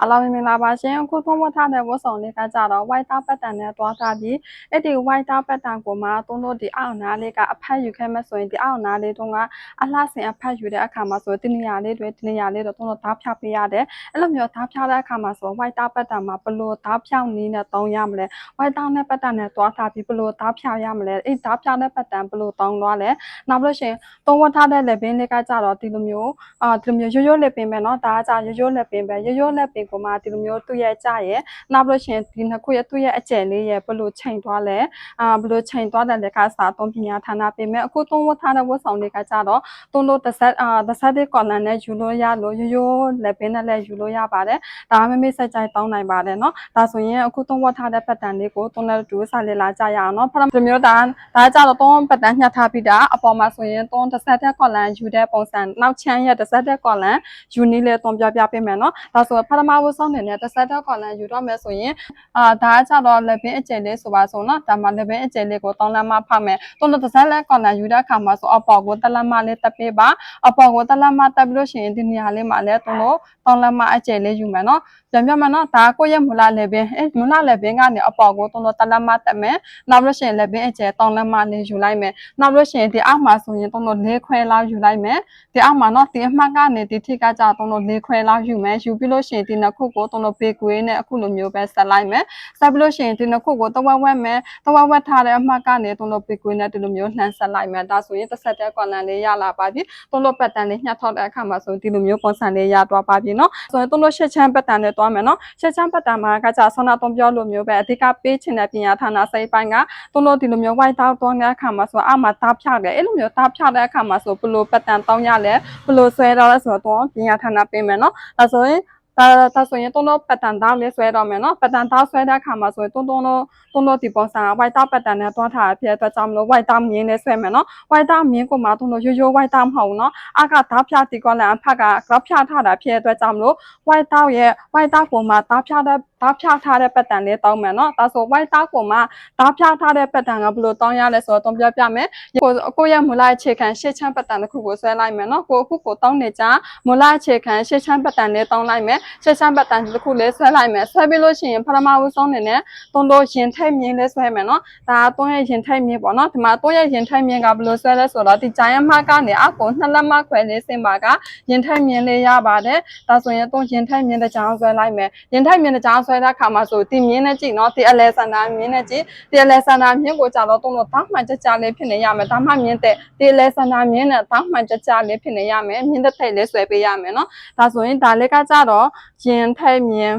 အားလုံးမင်္ဂလာပါရှင်အခုသုံးဝတ်ထားတဲ့ဝတ်စုံလေးကကြတော့ white တာပတ်တန်နဲ့တွားထားပြီးအဲ့ဒီ white တာပတ်တန်ကိုမှသုံးလို့ဒီအောက်နားလေးကအဖက်ယူခဲ့မဲ့ဆိုရင်ဒီအောက်နားလေးတုန်းကအလှဆင်အဖက်ယူတဲ့အခါမှာဆိုတင်နေရာလေးတွေတင်နေရာလေးတော့သုံးလို့ဓာတ်ဖြောက်ပေးရတယ်အဲ့လိုမျိုးဓာတ်ဖြောက်တဲ့အခါမှာဆို white တာပတ်တန်မှာဘလို့ဓာတ်ဖြောက်နည်းနဲ့သုံးရမလဲ white တာနဲ့ပတ်တန်နဲ့တွားထားပြီးဘလို့ဓာတ်ဖြောက်ရမလဲအဲ့ဓာတ်ဖြောက်တဲ့ပတ်တန်ဘလို့သုံးသွားလဲနောက်ပြီးလို့ရှိရင်သုံးဝတ်ထားတဲ့ level လေးကကြတော့ဒီလိုမျိုးအာဒီလိုမျိုးရိုးရိုးလက်ပင်ပဲเนาะဒါကကြရိုးရိုးလက်ပင်ပဲရိုးရိုးလက်ပင် ကိုမှဒီလိုမျိုးသူ့ရဲ့ကြရဲ့နောက်ပြီးလို့ရှိရင်ဒီနှစ်ခုရဲ့သူ့ရဲ့အကျယ်လေးရဲ့ဘလို့ချိန်သွားလဲအာဘလို့ချိန်သွားတယ်လည်းကစားသုံးပညာဌာနပြင်မဲ့အခုသုံးဝတ်ထားတဲ့ဝတ်ဆောင်တွေကကြတော့သုံးလို့တစ်ဆက်အာတစ်ဆက်တဲ့ကော်လန်နဲ့ယူလို့ရလို့ရိုးရိုးလက်ပင်နဲ့လည်းယူလို့ရပါတယ်ဒါမှမမေ့ဆက်ကြိုက်တောင်းနိုင်ပါတယ်เนาะဒါဆိုရင်အခုသုံးဝတ်ထားတဲ့ပတ်တန်လေးကိုသုံးလက်တူစားလေလာကြရအောင်เนาะဖရဒီမျိုးဒါဒါကြတော့သုံးပတ်တန်ညှပ်ထားပြီးတာအပေါ်မှာဆိုရင်သုံးတစ်ဆက်တဲ့ကော်လန်ယူတဲ့ပုံစံနောက်ချမ်းရဲ့တစ်ဆက်တဲ့ကော်လန်ယူနည်းလေသုံးပြပြပေးမယ်เนาะဒါဆိုပထမ ဝတ်ဆောင်နေတဲ့တစ်ဆက်တော့ကော်လန်ယူတော့မယ်ဆိုရင်အာဒါကကြတော့ level အကျယ်လေးဆိုပါဆိုနော်ဒါမှ level အကျယ်လေးကိုတောင်းလမ်းမဖောက်မယ်သူတို့တစ်ဆက်လက်ကော်လန်ယူတဲ့အခါမှာဆိုအပေါ်ကိုတက်လက်မလေးတက်ပေးပါအပေါ်ကိုတက်လက်မတက်ပြီးလို့ရှိရင်ဒီနေရာလေးမှာလည်းသူတို့တောင်းလမ်းမအကျယ်လေးယူမယ်နော်ပြန်ပြမယ်နော်ဒါကိုယ့်ရဲ့မူလ level အဲမူလ level ကနေအပေါ်ကိုသူတို့တက်လက်မတက်မယ်နောက်လို့ရှိရင် level အကျယ်တောင်းလမ်းမလေးယူလိုက်မယ်နောက်လို့ရှိရင်ဒီအောက်မှာဆိုရင်သူတို့၄ခွဲလောက်ယူလိုက်မယ်ဒီအောက်မှာနော်ဒီအမှတ်ကနေဒီထိကကြသူတို့၄ခွဲလောက်ယူမယ်ယူပြီးလို့ရှိရင်ဒီနှစ်ခုကိုသုံးလို့ဘေကွေးနဲ့အခုလိုမျိုးပဲဆက်လိုက်မယ်ဆက်ပြီးလို့ရှိရင်ဒီနှစ်ခုကိုတဝက်ဝက်မယ်တဝက်ဝက်ထားတဲ့အမှတ်ကနေသုံးလို့ဘေကွေးနဲ့ဒီလိုမျိုးလှမ်းဆက်လိုက်မယ်ဒါဆိုရင်တစ်ဆက်တဲ့ကွန်လန်လေးရလာပါပြီသုံးလို့ပတ်တန်လေးညှပ်ထောက်တဲ့အခါမှာဆိုဒီလိုမျိုးပုံစံလေးရသွားပါပြီနော်ဆိုရင်သုံးလို့ရှစ်ချမ်းပတ်တန်နဲ့သွားမယ်နော်ရှစ်ချမ်းပတ်တန်မှာကကြဆောနာသုံးပြောလိုမျိုးပဲအဓိကပေးချင်တဲ့ပညာဌာနစိတ်ပိုင်းကသုံးလို့ဒီလိုမျိုး white တောက်သွားတဲ့အခါမှာဆိုအမှတားဖြတယ်အဲ့လိုမျိုးတားဖြတဲ့အခါမှာဆိုဘလို့ပတ်တန်တောင်းရလဲဘလို့ဆွဲတော့လဲဆိုတော့ပညာဌာနပေးမယ်နော်ဒါဆိုရင် ဒါဒါဆိုရင်တုံးတော့ပတ်တန်တောက်လေးဆွဲတော့မယ်နော်ပတ်တန်တောက်ဆွဲတဲ့အခါမှာဆိုရင်တုံးတုံးတော့တုံးတော့ဒီပုံစံ white တောက်ပတ်တန်နဲ့တွားထားဖြစ်တဲ့အတွက်ကြောင့်မလို့ white တောက်မြင်းနဲ့ဆွဲမယ်နော် white တောက်မြင်းကိုမှတုံးတော့ရိုးရိုး white တောက်မဟုတ်ဘူးနော်အကဓာတ်ဖြာတီကောလည်းအဖက်က graph ဖြာထားတာဖြစ်တဲ့အတွက်ကြောင့်မလို့ white တောက်ရဲ့ white တောက်ကိုမှဓာတ်ဖြာတဲ့ ဓာတ်ဖြာထားတဲ့ပတ်တန်လေးတောင်းမယ်နော်ဒါဆို white တောက်ကိုမှဓာတ်ဖြာထားတဲ့ပတ်တန်ကဘယ်လိုတောင်းရလဲဆိုတော့တုံးပြပြမယ်ကိုကိုရဲ့မူလအခြေခံရှစ်ချမ်းပတ်တန်တစ်ခုကိုဆွဲလိုက်မယ်နော်ကိုအခုကိုတောင်းနေကြမူလအခြေခံရှစ်ချမ်းပတ်တန်လေးတောင်းလိုက်မယ်ရှစ်ချမ်းပတ်တန်တစ်ခုလေးဆွဲလိုက်မယ်ဆွဲပြီးလို့ရှိရင်ပထမဦးဆုံးနေနဲ့တွန်းတော့ရင်ထိတ်မြင်းလေးဆွဲမယ်နော်ဒါကတွန်းရဲ့ရင်ထိတ်မြင်းပေါ့နော်ဒီမှာတွန်းရဲ့ရင်ထိတ်မြင်းကဘယ်လိုဆွဲလဲဆိုတော့ဒီဂျိုင်းမကနေအကိုနှစ်လက်မခွဲလေးစင်ပါကရင်ထိတ်မြင်းလေးရပါတယ်ဒါဆိုရင်တွန်းရင်ထိတ်မြင်းတစ်ကြောင်ဆွဲလိုက်မယ်ရင်ထိတ်မြင်းတစ်ကြောင်ဆွဲတဲ့အခါမှာဆိုဒီမြင်းနဲ့ကြည့်နော်ဒီအလဲဆန္ဒမြင်းနဲ့ကြည့်ဒီအလဲဆန္ဒမြင်းကိုကြာတော့တွန်းတော့တောင်းမှန်ကြကြလေးဖြစ်နေရမယ်ဒါမှမြင်းတဲ့ဒီအလဲဆန္ဒမြင်းနဲ့တောင်းမှန်ကြကြလေးဖြစ်နေရမယ်မြင်းတဲ့ထိတ်လေးဆွဲပေးရမယ်နော်ဒါဆိုရင်ဒါလေးကကြတော့ရင်ထိတ်မြင်း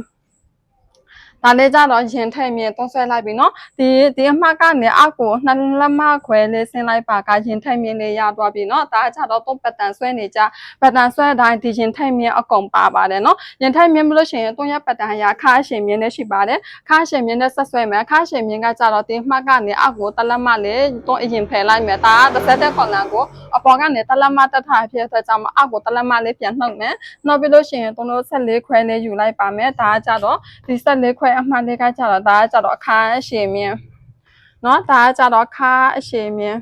ဒါလေးကြတော့ရင်ထိတ်မြင်းသုံးဆွဲလိုက်ပြီနော်ဒီဒီအမှတ်ကနေအောက်ကိုနှစ်လက်မခွဲလေးဆင်းလိုက်ပါကရင်ထိတ်မြင်းလေးရသွားပြီနော်ဒါကြတော့သုံးပတ်တန်ဆွဲနေကြပတ်တန်ဆွဲတိုင်းဒီရင်ထိတ်မြင်းအကုန်ပါပါတယ်နော်ရင်ထိတ်မြင်းမလို့ရှိရင်သုံးရပတ်တန်ရခါအရှင်မြင်းနဲ့ရှိပါတယ်ခါအရှင်မြင်းနဲ့ဆက်ဆွဲမယ်ခါအရှင်မြင်းကကြတော့ဒီအမှတ်ကနေအောက်ကိုတလက်မလေးသုံးအရင်ဖယ်လိုက်မယ်ဒါကတစ်ဆက်တဲ့ကွန်လန်ကိုအပေါ်ကနေတလက်မတက်ထားဖြစ်တဲ့ကြောင့်အောက်ကိုတလက်မလေးပြန်နှုတ်မယ်နှုတ်ပြီးလို့ရှိရင်သုံးလို့ဆက်လေးခွဲလေးယူလိုက်ပါမယ်ဒါကကြတော့ဒီဆက်လေးခွဲအမှန်လေးကကြတော့ဒါကကြတော့အခါအရှင်မြင်းเนาะဒါကကြတော့ခါအရှင်မြင်း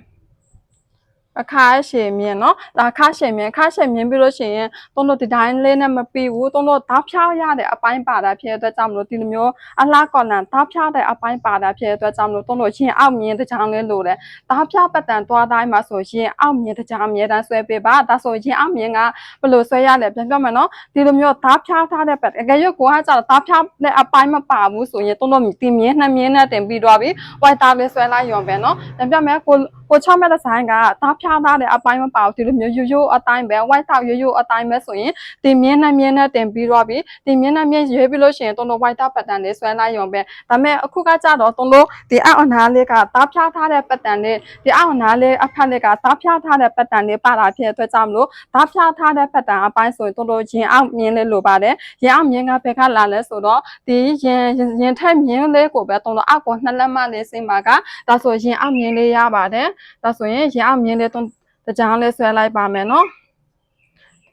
အခါရှည်မြင်เนาะဒါခါရှည်မြင်ခါရှည်မြင်ပြီးလို့ရှိရင်တုံးတို့ဒီတိုင်းလေးနဲ့မပြီးဘူးတုံးတို့ဓာတ်ဖြားရတဲ့အပိုင်းပါတာဖြစ်တဲ့အတွက်ကြောင့်မလို့ဒီလိုမျိုးအလားကော်လန်ဓာတ်ဖြားတဲ့အပိုင်းပါတာဖြစ်တဲ့အတွက်ကြောင့်မလို့တုံးတို့ရင်အောက်မြင်တကြောင်လေးလိုတယ်ဓာတ်ဖြားပတ်တန်သွားတိုင်းမှာဆိုရင်အောက်မြင်တကြောင်အမြဲတမ်းဆွဲပေးပါဒါဆိုရင်အောက်မြင်ကဘယ်လိုဆွဲရလဲပြန်ပြောမယ်เนาะဒီလိုမျိုးဓာတ်ဖြားထားတဲ့ပတ်အကယ်၍ကိုကကြတော့ဓာတ်ဖြားတဲ့အပိုင်းမပါဘူးဆိုရင်တုံးတို့ဒီမြင်နှစ်မြင်နဲ့တင်ပြီးတော့ပြီ white တာလေးဆွဲလိုက်ရုံပဲเนาะပြန်ပြောမယ်ကိုကို6မဲ့တဲ့ဆိုင်ကဓာတ် ဖြားထားတဲ့အပိုင်းမပါဘူးဒီလိုမျိုးရိုးရိုးအတိုင်းပဲ white တောက်ရိုးရိုးအတိုင်းပဲဆိုရင်ဒီမြင်းနဲ့မြင်းနဲ့တင်ပြီးတော့ပြီဒီမြင်းနဲ့မြင်းရွေးပြီးလို့ရှိရင်တုံးလို့ white တောက်ပတ်တန်လေးဆွဲလိုက်ရုံပဲဒါပေမဲ့အခုကကြတော့တုံးလို့ဒီအောက်အနားလေးကဓာတ်ဖြားထားတဲ့ပတ်တန်လေးဒီအောက်အနားလေးအခက်လေးကဓာတ်ဖြားထားတဲ့ပတ်တန်လေးပါတာဖြစ်တဲ့အတွက်ကြောင့်မလို့ဓာတ်ဖြားထားတဲ့ပတ်တန်အပိုင်းဆိုရင်တုံးလို့ရင်အောက်မြင်းလေးလိုပါတယ်ရင်အောက်မြင်းကဘယ်ကလာလဲဆိုတော့ဒီရင်ရင်ထက်မြင်းလေးကိုပဲတုံးလို့အောက်ကိုနှစ်လက်မလေးစင်ပါကဒါဆိုရင်အောက်မြင်းလေးရပါတယ်ဒါဆိုရင်ရင်အောက်မြင်းလေးတုံးတကြောင်လေးဆွဲလိုက်ပါမယ်နော်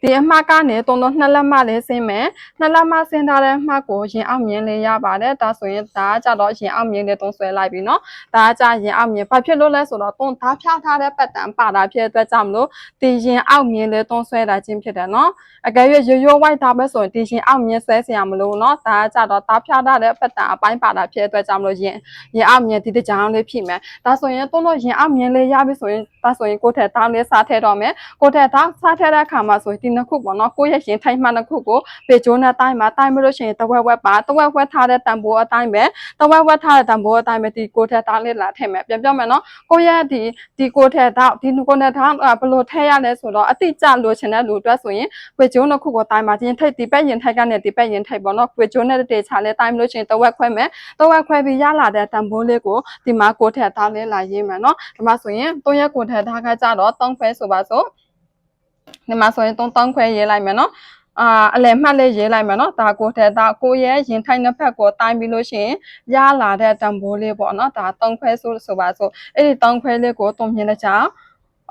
ဒီအမှားကနေတုံတော့နှစ်လက်မှလည်းဆင်းမယ်နှစ်လက်မှဆင်းထားတဲ့အမှားကိုရင်အောင်မြင်လေးရပါတယ်ဒါဆိုရင်ဒါကကြတော့ရင်အောင်မြင်တဲ့တုံးဆွဲလိုက်ပြီနော်ဒါကကြရင်အောင်မြင်ဘာဖြစ်လို့လဲဆိုတော့တုံးဒါဖြားထားတဲ့ပတ်တန်ပါတာဖြစ်အတွက်ကြောင့်မလို့ဒီရင်အောင်မြင်လေးတုံးဆွဲတာချင်းဖြစ်တယ်နော်အကယ်၍ရိုးရိုးဝိုက်တာပဲဆိုရင်ဒီရင်အောင်မြင်ဆွဲစရာမလိုနော်ဒါကကြတော့ဒါဖြားထားတဲ့ပတ်တန်အပိုင်းပါတာဖြစ်အတွက်ကြောင့်မလို့ရင်ရင်အောင်မြင်ဒီတကြောင်လေးဖြစ်မယ်ဒါဆိုရင်တုံးတော့ရင်အောင်မြင်လေးရပြီဆိုရင်ဒါဆိုရင်ကိုယ့်ထက်တောင်းလေးစားထဲတော့မယ်ကိုယ့်ထက်တောင်းစားထဲတဲ့အခါမှာဆိုရင်ဒီနှစ်ခုပေါ့နော်ကိုယ့်ရဲ့ရင်ထိုင်မှနှစ်ခုကိုပေကျိုးနဲ့တိုင်းမှာတိုင်းမလို့ရှိရင်တဝက်ဝက်ပါတဝက်ဝက်ထားတဲ့တံပိုးအတိုင်းပဲတဝက်ဝက်ထားတဲ့တံပိုးအတိုင်းပဲဒီကိုတဲ့သားလေးလာထည့်မယ်ပြန်ပြောမယ်နော်ကိုယ့်ရဲ့ဒီဒီကိုတဲ့သားဒီကိုနဲ့သားဘယ်လိုထည့်ရလဲဆိုတော့အတိအကျလိုချင်တဲ့လူအတွက်ဆိုရင်ပေကျိုးနှစ်ခုကိုတိုင်းမှာရင်ထိတ်ဒီပက်ရင်ထိုက်ကနေဒီပက်ရင်ထိတ်ပေါ့နော်ပေကျိုးနဲ့တေချာလေးတိုင်းမလို့ရှိရင်တဝက်ခွဲမယ်တဝက်ခွဲပြီးရလာတဲ့တံပိုးလေးကိုဒီမှာကိုတဲ့သားလေးလာရေးမယ်နော်ဒီမှာဆိုရင်သုံးရက်ကိုတဲ့သားကကြတော့သုံးဖဲဆိုပါစို့ ဒီမှာဆိုရင်3တောင်းခွဲရေးလိုက်မယ်နော်အာအလယ်မှတ်လေးရေးလိုက်မယ်နော်ဒါကိုတဲ့ဒါကိုရဲ့ရင်ထိုင်နှစ်ဖက်ကိုတိုင်းပြီးလို့ရှိရင်ရလာတဲ့တံပိုးလေးပေါ့နော်ဒါ3ခွဲဆိုဆိုပါဆိုအဲ့ဒီ3ခွဲလေးကိုတုံမြင်တဲ့ကြောင်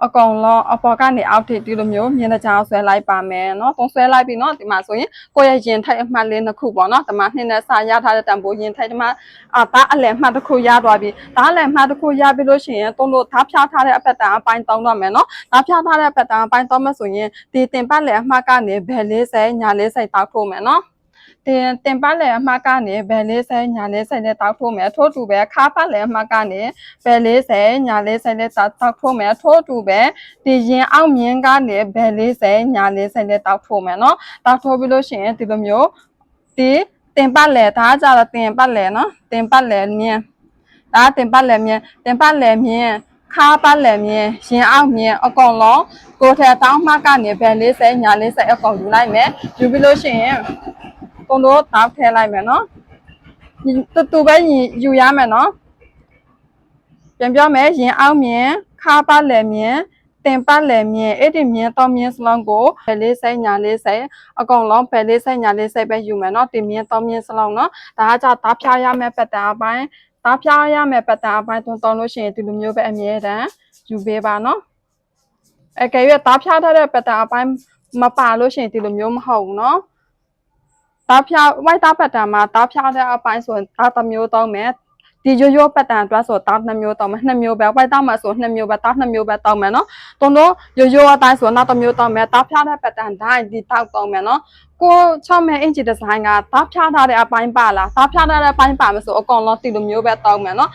အကောင်လုံးအပေါ်ကနေအောက်ထိဒီလိုမျိုးမြင်တဲ့ကြောင်ဆွဲလိုက်ပါမယ်နော်တုံဆွဲလိုက်ပြီနော်ဒီမှာဆိုရင်ကိုရဲ့ရင်ထိုင်အမှတ်လေးနှစ်ခုပေါ့နော်ဒီမှာနှစ်နဲ့စာရထားတဲ့တံပိုးရင်ထိုင်ဒီမှာအာဒါအလယ်မှတ်တစ်ခုရသွားပြီဒါအလယ်မှတ်တစ်ခုရပြီလို့ရှိရင်တုံးလို့ဓာတ်ဖြားထားတဲ့အပက်တန်အပိုင်းတောင်းတော့မယ်နော်။ဒါဖြားထားတဲ့ပတ်တန်အပိုင်းတော့မဆိုရင်ဒီတင်ပတ်လည်အမှတ်ကနေဘယ်လေးစိညာလေးစိတောက်ထိုးမယ်နော်။ တင်တင်ပတ်လည်အမှတ်ကနေဘယ်လေးစိညာလေးစိနဲ့တောက်ထိုးမယ်ထို့တူပဲခါပတ်လည်အမှတ်ကနေဘယ်လေးစိညာလေးစိနဲ့တောက်တောက်ထိုးမယ်ထို့တူပဲဒီရင်အောင်မြင်ကနေဘယ်လေးစိညာလေးစိနဲ့တောက်ထိုးမယ်နော်။တောက်ထိုးပြီးလို့ရှိရင်ဒီလိုမျိုးဒီတင်ပတ်လည်ဒါကကြတော့တင်ပတ်လည်နော်တင်ပတ်လည်မြင်ဒါကတင်ပတ်လည်မြင်တင်ပတ်လည်မြင်ခါပတ်လည်မြင်ရင်အောင်မြင်အကုန်လုံးကိုယ်ထက်တောင်းမှကနေဘယ်40ညာ40အကုန်ယူလိုက်မယ်ယူပြီးလို့ရှိရင် ကုံတော့တောက်ထဲလိုက်မယ်နော်တူတူပဲယူရမယ်နော်ပြန်ပြောမယ်ရင်အောင်မြင်ခါပါလည်မြင်တင်ပတ်လည်မြင်အဲ့ဒီမြင်တော့မြင်စလုံးကိုဖယ်လေးဆိုင်ညာလေးဆိုင်အကုန်လုံးဖယ်လေးဆိုင်ညာလေးဆိုင်ပဲယူမယ်နော်တင်မြင်တော့မြင်စလုံးနော်ဒါကကြတားဖြားရမယ့်ပတ်တာအပိုင်းတားဖြားရမယ့်ပတ်တာအပိုင်းတုံးတုံးလို့ရှိရင်ဒီလိုမျိုးပဲအမြဲတမ်းယူပေးပါနော်အကယ်၍တားဖြားထားတဲ့ပတ်တာအပိုင်းမပါလို့ရှိရင်ဒီလိုမျိုးမဟုတ်ဘူးနော် တားဖြား white တားပတ်တန်မှာတားဖြားတဲ့အပိုင်းဆိုရင်တားတစ်မျိုးသုံးမယ်ဒီရိုးရိုးပတ်တန်အတွက်ဆိုတားနှစ်မျိုးတောင်းမယ်နှစ်မျိုးပဲ white တားမှာဆိုနှစ်မျိုးပဲတားနှစ်မျိုးပဲတောင်းမယ်နော်တုံတော့ရိုးရိုးအတိုင်းဆိုနောက်တစ်မျိုးတောင်းမယ်တားဖြားတဲ့ပတ်တန်တိုင်းဒီတောက်တောင်းမယ်နော်ကို6မဲ့အင်ဂျီဒီဇိုင်းကတားဖြားထားတဲ့အပိုင်းပါလားတားဖြားထားတဲ့အပိုင်းပါမဆိုအကောင်လုံးဒီလိုမျိုးပဲတောင်းမယ်နော်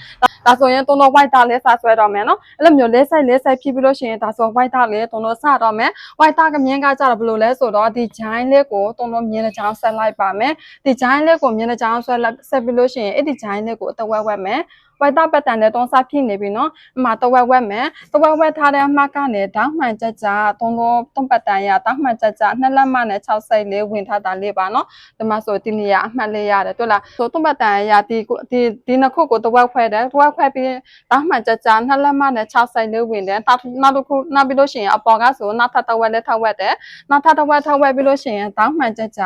ဒါဆိုရင်တုံတော့ white တားလေးစဆွဲတော့မယ်နော်အဲ့လိုမျိုးလေးဆိုင်လေးဆိုင်ဖြစ်ပြီးလို့ရှိရင်ဒါဆို white တားလေးတုံတော့စတော့မယ် white တားကမြင်းကကြတော့ဘယ်လိုလဲဆိုတော့ဒီ giant လေးကိုတုံတော့မြင်းတဲ့ချောင်းဆက်လိုက်ပါမယ်ဒီ giant လေးကိုမြင်းတဲ့ချောင်းဆွဲလိုက်ဆက်ပြီးလို့ရှိရင်အဲ့ဒီ giant လေးကိုအတဝက်ဝက်မယ် ဝိုက်တာပတ်တန်နဲ့တုံးစားဖြစ်နေပြီနော်အမှတဝက်ဝက်မယ်တဝက်ဝက်ထားတဲ့အမှတ်ကနေတောင်းမှန်ကြကြတုံးလုံးတုံးပတ်တန်ရတောင်းမှန်ကြကြနှစ်လက်မနဲ့6စိတ်လေးဝင်ထားတာလေးပါနော်ဒီမှာဆိုဒီနေရာအမှတ်လေးရတယ်တွေ့လားဆိုတုံးပတ်တန်ရဒီဒီဒီနှစ်ခုကိုတဝက်ခွဲတယ်တဝက်ခွဲပြီးတောင်းမှန်ကြကြနှစ်လက်မနဲ့6စိတ်လေးဝင်တယ်နောက်တစ်ခုနောက်ပြီးလို့ရှိရင်အပေါ်ကဆိုနောက်ထပ်တဝက်လေးထပ်ဝက်တယ်နောက်ထပ်တဝက်ထပ်ဝက်ပြီးလို့ရှိရင်တောင်းမှန်ကြကြ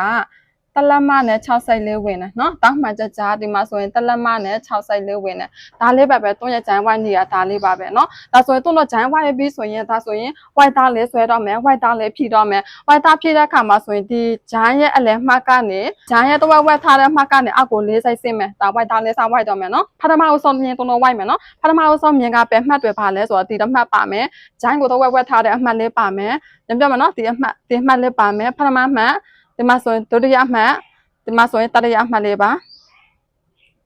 တလက်မနဲ့6စိုက်လေးဝင်တယ်နော်တောက်မှကြကြဒီမှာဆိုရင်တလက်မနဲ့6စိုက်လေးဝင်တယ်ဒါလေးပဲပဲတွန်းရဂျိုင်းဝိုင်းနေတာဒါလေးပါပဲနော်ဒါဆိုရင်တွန်းတော့ဂျိုင်းဝိုင်းပြီးဆိုရင်ဒါဆိုရင် white သားလေးဆွဲတော့မယ် white သားလေးဖြီတော့မယ် white သားဖြီတဲ့အခါမှာဆိုရင်ဒီဂျိုင်းရဲ့အလယ်မှတ်ကနေဂျိုင်းရဲ့တဝက်ဝက်ထားတဲ့မှတ်ကနေအောက်ကိုလေးစိုက်ဆင်းမယ်ဒါ white သားလေးစား white တော့မယ်နော်ပထမဦးဆုံးမြင်တွန်းတော့ white မယ်နော်ပထမဦးဆုံးမြင်ကပဲမှတ်တွေပါလဲဆိုတော့ဒီတမှတ်ပါမယ်ဂျိုင်းကိုတဝက်ဝက်ထားတဲ့အမှတ်လေးပါမယ်ပြန်ပြမယ်နော်ဒီအမှတ်ဒီအမှတ်လေးပါမယ်ပထမမှတ် ဒီမှာဆိုရင်ဒုတိယမှတ်ဒီမှာဆိုရင်တရရအမှတ်လေးပါ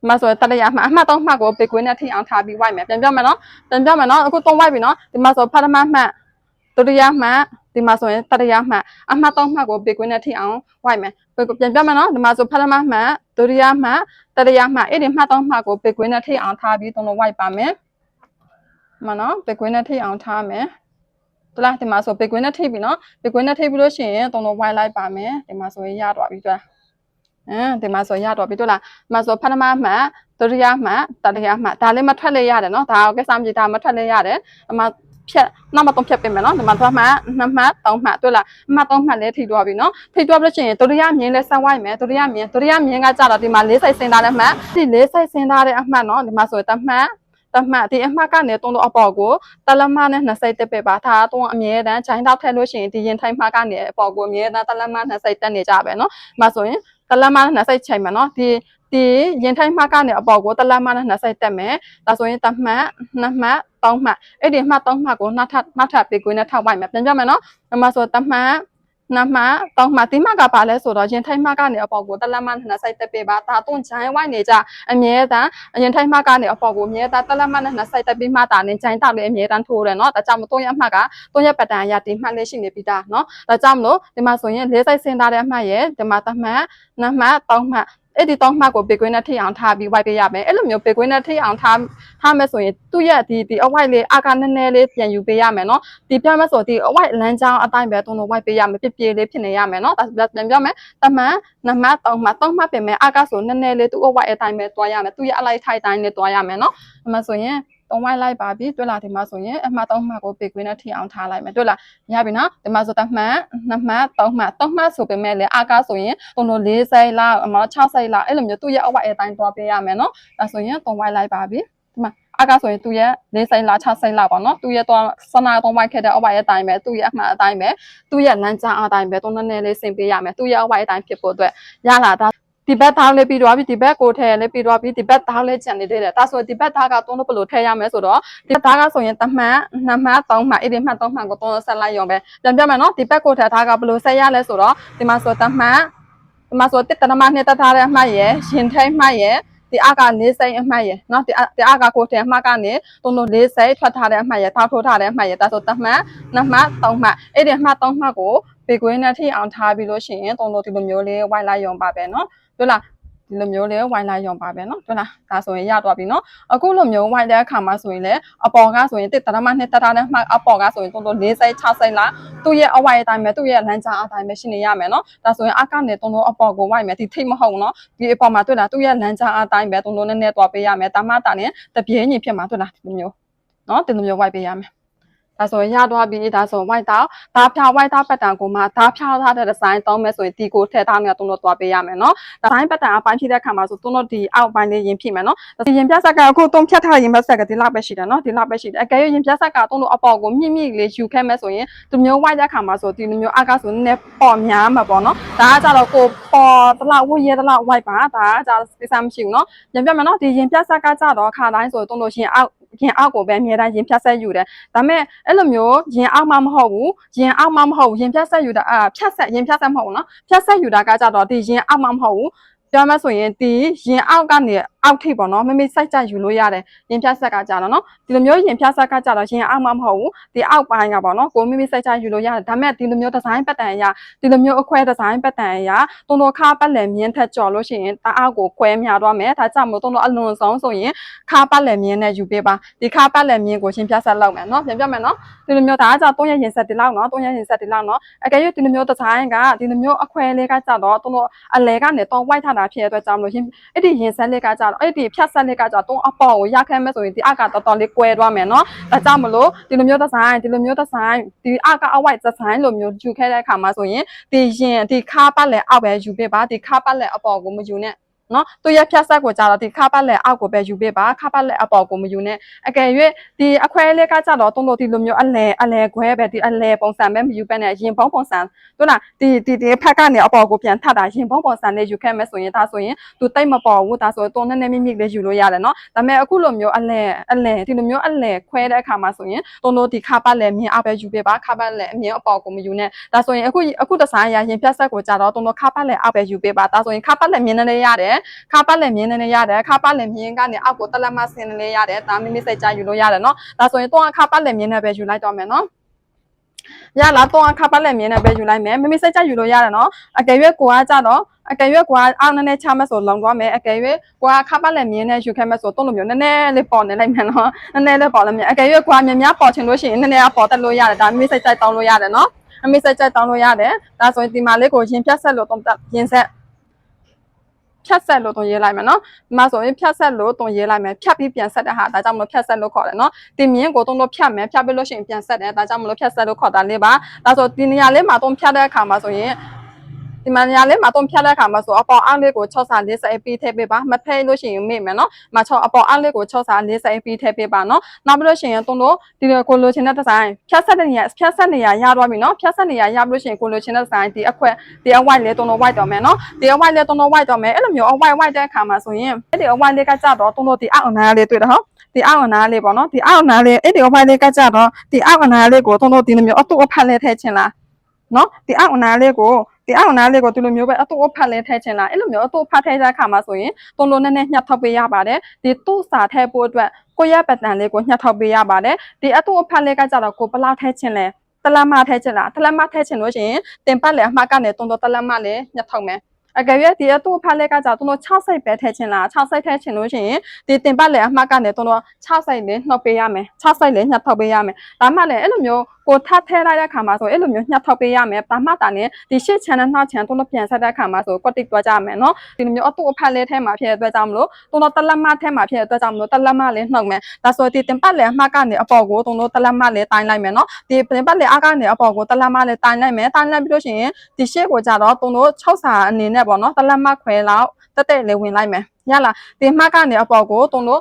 ဒီမှာဆိုရင်တရရအမှတ်အမှတ်သုံးမှတ်ကိုပေကွင်းနဲ့ထိအောင်ထားပြီးဝိုက်မယ်ပြန်ပြောမယ်နော်ပြန်ပြောမယ်နော်အခုသုံးဝိုက်ပြီနော်ဒီမှာဆိုပထမမှတ်ဒုတိယမှတ်ဒီမှာဆိုရင်တရရမှတ်အမှတ်သုံးမှတ်ကိုပေကွင်းနဲ့ထိအောင်ဝိုက်မယ်ပြန်ပြောမယ်နော်ဒီမှာဆိုပထမမှတ်ဒုတိယမှတ်တရရမှတ်အဲ့ဒီမှတ်သုံးမှတ်ကိုပေကွင်းနဲ့ထိအောင်ထားပြီးသုံးလို့ဝိုက်ပါမယ်မနော်ပေကွင်းနဲ့ထိအောင်ထားမယ် တလားဒီမှာဆိုပေကွင်းနဲ့ထိပြီနော်ပေကွင်းနဲ့ထိပြီးလို့ရှိရင်သုံးလို့ဝိုက်လိုက်ပါမယ်ဒီမှာဆိုရင်ရတော့ပြီကြွားအင်းဒီမှာဆိုရတော့ပြီတို့လားဒီမှာဆိုပထမမှတ်ဒုတိယမှတ်တတိယမှတ်ဒါလေးမထွက်လေရတယ်နော်ဒါကိစ္စမကြီးဒါမထွက်လေရတယ်ဒီမှာဖြတ်နောက်မှတော့ဖြတ်ပြင်မယ်နော်ဒီမှာတော့မှတ်နှစ်မှတ်သုံးမှတ်တို့လားအမှတ်သုံးမှတ်လေးထိတော့ပြီနော်ထိတော့လို့ရှိရင်ဒုတိယမြင်လဲဆက်ဝိုက်မယ်ဒုတိယမြင်ဒုတိယမြင်ကကြတော့ဒီမှာလေးစိတ်စင်ထားတဲ့မှတ်ဒီလေးစိတ်စင်ထားတဲ့အမှတ်နော်ဒီမှာဆိုတမှတ် တမှတ်ဒီအမှတ်ကနေတုံးတော့အပေါ်ကိုတလမနဲ့နှစ်စိတ်တက်ပဲပါဒါတုံးအမြဲတမ်းဂျိုင်းတောက်ထည့်လို့ရှိရင်ဒီရင်ထိုင်းမှကနေအပေါ်ကိုအမြဲတမ်းတလမနှစ်စိတ်တက်နေကြပဲเนาะဒီမှာဆိုရင်တလမနဲ့နှစ်စိတ်ချိန်မယ်เนาะဒီဒီရင်ထိုင်းမှကနေအပေါ်ကိုတလမနဲ့နှစ်စိတ်တက်မယ်ဒါဆိုရင်တမှတ်နှစ်မှတ်သုံးမှတ်အဲ့ဒီမှတ်သုံးမှတ်ကိုနောက်ထပ်နောက်ထပ်ပေးကွင်းနဲ့ထောက်ပိုက်မယ်ပြန်ပြမယ်เนาะဒီမှာဆိုတမှတ် နမတောင်မတိမကပါလဲဆိုတော့ရင်ထိုင်မကနေအပေါက်ကိုတလက်မနှနဆိုင်တက်ပေးပါဒါသွန်ဂျိုင်းဝိုင်းနေကြအမြဲတမ်းရင်ထိုင်မကနေအပေါက်ကိုအမြဲတမ်းတလက်မနှနဆိုင်တက်ပေးမှတာနဲ့ဂျိုင်းတောက်လည်းအမြဲတမ်းထိုးတယ်နော်ဒါကြောင့်မသွန်ရအမှတ်ကသွန်ရပတန်ရတိမှတ်လေးရှိနေပြီးသားနော်ဒါကြောင့်မလို့ဒီမှာဆိုရင်လေးဆိုင်စင်သားတဲ့အမှတ်ရဲ့ဒီမှာတမန်နမတောင်မ အဲ့ဒီတော့မှကို Bitcoin နဲ့ထိအောင်ထားပြီး white ပေးရမယ်အဲ့လိုမျိုး Bitcoin နဲ့ထိအောင်ထားထားမယ်ဆိုရင်သူ့ရဲ့ဒီဒီ white လေးအာကနည်းနည်းလေးပြန်ယူပေးရမယ်နော်ဒီပြမယ်ဆိုဒီ white လမ်းကြောင်းအတိုင်းပဲတုံးတော့ white ပေးရမယ်ပြပြလေးဖြစ်နေရမယ်နော်ဒါပြန်ပြောမယ်တမန်နမတ်တော့မှတော့မှပြင်မယ်အာကဆိုနည်းနည်းလေးသူ့ white အတိုင်းပဲတွားရမယ်သူ့ရဲ့အလိုက်ထိုက်တိုင်းလေးတွားရမယ်နော်ဒါမှဆိုရင် တုံးဝိုက်လိုက်ပါပြီတွေ့လားဒီမှာဆိုရင်အမှတ်သုံးမှတ်ကိုပေကွင်းနဲ့ထိအောင်ထားလိုက်မယ်တွေ့လားရပြီနော်ဒီမှာဆိုတမှတ်နှစ်မှတ်သုံးမှတ်သုံးမှတ်ဆိုပေမဲ့လေအာကဆိုရင်တုံးလို့၄စိတ်လားအမ6စိတ်လားအဲ့လိုမျိုးသူ့ရဲ့အဝိုက်အတိုင်းတွားပေးရမယ်နော်ဒါဆိုရင်တုံးဝိုက်လိုက်ပါပြီဒီမှာအာကဆိုရင်သူ့ရဲ့၄စိတ်လား6စိတ်လားပေါ့နော်သူ့ရဲ့တော့စနာတုံးဝိုက်ခဲ့တဲ့အဝိုက်အတိုင်းပဲသူ့ရဲ့အမှတ်အတိုင်းပဲသူ့ရဲ့လမ်းကြားအတိုင်းပဲတုံးနည်းနည်းလေးဆင်ပေးရမယ်သူ့ရဲ့အဝိုက်အတိုင်းဖြစ်ဖို့အတွက်ရလာတာ ဒီဘက်သားလေးပြီးတော့ပြီဒီဘက်ကိုထည့်လေးပြီးတော့ပြီဒီဘက်သားလေးကျန်နေသေးတယ်ဒါဆိုဒီဘက်သားကတုံးလို့ဘယ်လိုထည့်ရမလဲဆိုတော့ဒီသားကဆိုရင်တမှတ်နှစ်မှတ်သုံးမှတ်အဲ့ဒီမှတ်သုံးမှတ်ကိုတုံးဆက်လိုက်ရုံပဲပြန်ပြမယ်နော်ဒီဘက်ကိုထည့်သားကဘယ်လိုဆက်ရလဲဆိုတော့ဒီမှာဆိုတမှတ်ဒီမှာဆိုတစ်တနမနဲ့တထားတဲ့အမှတ်ရယ်ရှင်ထိတ်မှတ်ရယ်ဒီအက၄စိတ်အမှတ်ရယ်နော်ဒီဒီအကကိုထည့်အမှတ်ကနေတုံးလို့၄စိတ်ထွက်ထားတဲ့အမှတ်ရယ်ထောက်ထိုးထားတဲ့အမှတ်ရယ်ဒါဆိုတမှတ်နှစ်မှတ်သုံးမှတ်အဲ့ဒီမှတ်သုံးမှတ်ကိုပေကွင်းနဲ့ထိအောင်ထားပြီးလို့ရှိရင်တုံးလို့ဒီလိုမျိုးလေးဝိုက်လိုက်ရုံပါပဲနော် တို့လားဒီလိုမျိုးလေးဝိုင်းလိုက်ရုံပါပဲเนาะတွေ့လားဒါဆိုရင်ရသွားပြီเนาะအခုလိုမျိုးဝိုင်းတဲ့အခါမှာဆိုရင်လည်းအပေါ်ကဆိုရင်တစ်တရမနှစ်တထားတဲ့မှအပေါ်ကဆိုရင်တုံးတုံး၄စိတ်6စိတ်လားသူ့ရဲ့အဝိုင်းအတိုင်းပဲသူ့ရဲ့လမ်းကြားအတိုင်းပဲရှိနေရမယ်เนาะဒါဆိုရင်အကနေတုံးတုံးအပေါ်ကိုဝိုင်းမယ်ဒီထိတ်မဟုတ်เนาะဒီအပေါ်မှာတွေ့လားသူ့ရဲ့လမ်းကြားအတိုင်းပဲတုံးတုံးနည်းနည်းသွားပေးရမယ်တာမတာနဲ့တပြေးညီဖြစ်မှာတွေ့လားဒီလိုမျိုးเนาะဒီလိုမျိုးဝိုင်းပေးရမယ် ဒါဆိုရင်ရသွားပြီဒါဆို white တောက်ဒါဖြာ white တောက်ပတ်တန်ကိုမှဒါဖြာထားတဲ့ design တောင်းမယ်ဆိုရင်ဒီကိုထည့်ထားမယ်တုံးတော့သွားပေးရမယ်နော် design ပတ်တန်အပိုင်းဖြည့်တဲ့အခါမှာဆိုတုံးတော့ဒီအောက်ပိုင်းလေးရင်ဖြည့်မယ်နော်ဒီရင်ပြဆက်ကအခုတုံးဖြတ်ထားရင်ပြဆက်ကဒီလောက်ပဲရှိတယ်နော်ဒီလောက်ပဲရှိတယ်အကယ်၍ရင်ပြဆက်ကတုံးတော့အပေါ်ကိုမြင့်မြင့်လေးယူခဲ့မယ်ဆိုရင်ဒီမျိုး white တဲ့အခါမှာဆိုဒီမျိုးအကဆိုနည်းနည်းပေါ်များမှာပေါ့နော်ဒါကကြတော့ကိုပေါ်တလောက်ဝရဲတလောက် white ပါဒါကကြတော့စိစမ်းမရှိဘူးနော်ရင်ပြမယ်နော်ဒီရင်ပြဆက်ကကြတော့ခါတိုင်းဆိုတုံးတော့ရင်အောက် ရင်အောက်ကိုပဲအများတိုင်းရင်ဖြတ်ဆက်ယူတယ်ဒါမဲ့အဲ့လိုမျိုးရင်အောက်မှမဟုတ်ဘူးရင်အောက်မှမဟုတ်ဘူးရင်ဖြတ်ဆက်ယူတာအာဖြတ်ဆက်ရင်ဖြတ်ဆက်မဟုတ်ဘူးနော်ဖြတ်ဆက်ယူတာကကြတော့ဒီရင်အောက်မှမဟုတ်ဘူးပြောမှဆိုရင်ဒီရင်အောက်ကနေအောက်ထိပ်ပေါ့နော်မမေစိုက်ကြယူလို့ရတယ်ရင်ဖြတ်ဆက်ကကြတော့နော်ဒီလိုမျိုးရင်ဖြတ်ဆက်ကကြတော့ရင်အောက်မှမဟုတ်ဘူးဒီအောက်ပိုင်းကပေါ့နော်ကိုမမေစိုက်ကြယူလို့ရတယ်ဒါပေမဲ့ဒီလိုမျိုးဒီဇိုင်းပတ်တန်အရာဒီလိုမျိုးအခွဲဒီဇိုင်းပတ်တန်အရာတုံတော်ခါပတ်လည်မြင်းထက်ကြော်လို့ရှိရင်တအားကိုခွဲများသွားမယ်ဒါကြောင့်မို့တုံတော်အလွန်ဆုံးဆိုရင်ခါပတ်လည်မြင်းနဲ့ယူပေးပါဒီခါပတ်လည်မြင်းကိုရှင်ဖြတ်ဆက်လောက်မယ်နော်ပြန်ပြမယ်နော်ဒီလိုမျိုးဒါကကြတော့3ရက်ရင်ဆက်ဒီလောက်နော်3ရက်ရင်ဆက်ဒီလောက်နော်အကယ်၍ဒီလိုမျိုးဒီဇိုင်းကဒီလိုမျိုးအခွဲလေးကကြတော့တုံတော်အလဲကနေတော့ white ထားတာဖြစ်တဲ့အတွက်ကြောင့်မလို့ရှင်အဲ့ဒီရင်ဆက်လေးကကြတော့အဲ့ဒီဖြတ်ဆက်လေးကကြတော့တုံးအပေါ်ကိုရခဲမဲ့ဆိုရင်ဒီအကတော်တော်လေးကွဲသွားမယ်နော်ဒါကြောင့်မလို့ဒီလိုမျိုးဒီဇိုင်းဒီလိုမျိုးဒီဇိုင်းဒီအကအဝိုက်ဒီဇိုင်းလိုမျိုးယူခဲ့တဲ့အခါမှာဆိုရင်ဒီရင်ဒီခါပတ်လဲအောက်ပဲယူပေးပါဒီခါပတ်လဲအပေါ်ကိုမယူနဲ့ နော်သူရဖြတ်ဆက်ကိုကြတော့ဒီခါပတ်လက်အောက်ကိုပဲယူပေးပါခါပတ်လက်အပေါ်ကိုမယူနဲ့အကယ်၍ဒီအခွဲလေးကကြတော့တုံးလို့ဒီလိုမျိုးအလဲအလဲခွဲပဲဒီအလဲပုံစံပဲမယူပဲနဲ့ရင်ပုံပုံစံတို့လားဒီဒီဒီဖက်ကနေအပေါ်ကိုပြန်ထပ်တာရင်ပုံပုံစံနဲ့ယူခဲ့မယ်ဆိုရင်ဒါဆိုရင်သူတိတ်မပေါ်ဘူးဒါဆိုတုံးနဲ့နဲ့မြင့်မြင့်လေးယူလို့ရတယ်နော်ဒါပေမဲ့အခုလိုမျိုးအလဲအလဲဒီလိုမျိုးအလဲခွဲတဲ့အခါမှာဆိုရင်တုံးလို့ဒီခါပတ်လက်မြင်အပဲယူပေးပါခါပတ်လက်အမြင်အပေါ်ကိုမယူနဲ့ဒါဆိုရင်အခုအခုတစားရရင်ဖြတ်ဆက်ကိုကြတော့တုံးလို့ခါပတ်လက်အပဲယူပေးပါဒါဆိုရင်ခါပတ်လက်မြင်နေလေးရတယ်ခါပတ်လည်းမြင်းနေနေရတယ်ခါပတ်လည်းမြင်းကနေအောက်ကိုတက်လက်မဆင်းနေလေရတယ်ဒါမိမိစိတ်ကြယူလို့ရတယ်နော်ဒါဆိုရင်တော့ခါပတ်လည်းမြင်းနဲ့ပဲယူလိုက်တော့မယ်နော်ရလားတော့ခါပတ်လည်းမြင်းနဲ့ပဲယူလိုက်မယ်မိမိစိတ်ကြယူလို့ရတယ်နော်အကယ်၍ကိုကကြတော့အကယ်၍ကိုကအောက်နည်းနည်းချမယ်ဆိုလုံသွားမယ်အကယ်၍ကိုကခါပတ်လည်းမြင်းနဲ့ယူခဲ့မယ်ဆိုတော့လိုမျိုးနည်းနည်းလေးပေါ်နေလိုက်မယ်နော်နည်းနည်းလေးပေါ်လည်းမြင်းအကယ်၍ကိုကမြင်းများပေါ်ချင်လို့ရှိရင်နည်းနည်းပေါ်တက်လို့ရတယ်ဒါမိမိစိတ်ကြတောင်းလို့ရတယ်နော်အမိစိတ်ကြတောင်းလို့ရတယ်ဒါဆိုရင်ဒီမှာလေးကိုရင်ဖြတ်ဆက်လို့တော့ရင်ဆက် ဖြတ်ဆက်လို့တုံရေးလိုက်မယ်နော်ဒီမှာဆိုရင်ဖြတ်ဆက်လို့တုံရေးလိုက်မယ်ဖြတ်ပြီးပြန်ဆက်တဲ့ဟာဒါကြောင့်မလို့ဖြတ်ဆက်လို့ခေါ်တယ်နော်ဒီမြင်းကိုတုံတော့ဖြတ်မယ်ဖြတ်ပြီးလို့ရှိရင်ပြန်ဆက်တယ်ဒါကြောင့်မလို့ဖြတ်ဆက်လို့ခေါ်တာလေးပါဒါဆိုဒီနေရာလေးမှာတုံဖြတ်တဲ့အခါမှာဆိုရင် ဒီမှာညာလေးမှာတုံးဖြတ်တဲ့အခါမှာဆိုအပေါ်အောက်လေးကို6စာ40ပြီးထည့်ပေးပါမဖိတ်လို့ရှိရင်မေ့မယ်နော်မ6အပေါ်အောက်လေးကို6စာ40ပြီးထည့်ပေးပါနော်နောက်ပြီးလို့ရှိရင်တုံးတို့ဒီကိုလိုချင်တဲ့ဒီဇိုင်းဖြတ်ဆက်တဲ့နေရာဖြတ်ဆက်နေရာရသွားပြီနော်ဖြတ်ဆက်နေရာရပြီးလို့ရှိရင်ကိုလိုချင်တဲ့ဒီဇိုင်းဒီအခွက်ဒီအဝိုက်လေးတုံးတို့ white တော့မယ်နော်ဒီအဝိုက်လေးတုံးတို့ white တော့မယ်အဲ့လိုမျိုးအဝိုက် white တဲ့အခါမှာဆိုရင်အဲ့ဒီအဝိုက်လေးကကြတော့တုံးတို့ဒီအောက်အနားလေးတွေ့တယ်ဟုတ်ဒီအောက်အနားလေးပေါ့နော်ဒီအောက်အနားလေးအဲ့ဒီအဝိုက်လေးကကြတော့ဒီအောက်အနားလေးကိုတုံးတို့ဒီလိုမျိုးအတူအဖက်လေးထည့်ချင်လားနော်ဒီအောက်အနားလေးကို ဒီအောက်အနားလေးကိုဒီလိုမျိုးပဲအတူအဖတ်လေးထည့်ချင်လားအဲ့လိုမျိုးအတူအဖတ်ထည့်တဲ့အခါမှာဆိုရင်တုံးလုံးနဲ့နဲ့ညှပ်ထောက်ပေးရပါတယ်ဒီသူ့စာထည့်ဖို့အတွက်ကိုယ့်ရဲ့ပတ်တန်လေးကိုညှပ်ထောက်ပေးရပါတယ်ဒီအတူအဖတ်လေးကကြတော့ကိုဘယ်လောက်ထည့်ချင်လဲတလက်မထည့်ချင်လားတလက်မထည့်ချင်လို့ရှိရင်တင်ပတ်လေအမှားကနေတုံးတော့တလက်မလေးညှပ်ထောက်မယ်အကယ်၍ဒီအတူအဖတ်လေးကကြတော့တုံးတော့6စိတ်ပဲထည့်ချင်လား6စိတ်ထည့်ချင်လို့ရှိရင်ဒီတင်ပတ်လေအမှားကနေတုံးတော့6စိတ်လေးနှုတ်ပေးရမယ်6စိတ်လေးညှပ်ထောက်ပေးရမယ်ဒါမှလည်းအဲ့လိုမျိုး ကိုထပ်ထဲလိုက်တဲ့ခါမှာဆိုအဲ့လိုမျိုးညှပ်ထောက်ပေးရမယ်။ဘာမှတာနဲ့ဒီရှစ်ချန်နဲ့နောက်ချန်တုံးတော့ပြန်ဆက်တဲ့ခါမှာဆိုကွက်တစ်တွားကြမယ်နော်။ဒီလိုမျိုးအတူအဖက်လေးထဲမှာဖြစ်တဲ့အတွက်ကြောင့်မလို့တုံးတော့တလက်မထဲမှာဖြစ်တဲ့အတွက်ကြောင့်မလို့တလက်မလေးနှုတ်မယ်။ဒါဆိုဒီတင်ပတ်လေအမှတ်ကနေအပေါ်ကိုတုံးတော့တလက်မလေးတိုင်းလိုက်မယ်နော်။ဒီတင်ပတ်လေအကနေအပေါ်ကိုတလက်မလေးတိုင်းလိုက်မယ်။တိုင်းလိုက်ပြီးလို့ရှိရင်ဒီရှစ်ကိုကြတော့တုံးတော့6စာအနေနဲ့ပေါ့နော်။တလက်မခွဲလောက်တက်တက်လေးဝင်လိုက်မယ်။ရလားဒီမှတ်ကနေအပေါ်ကိုတုံးတော့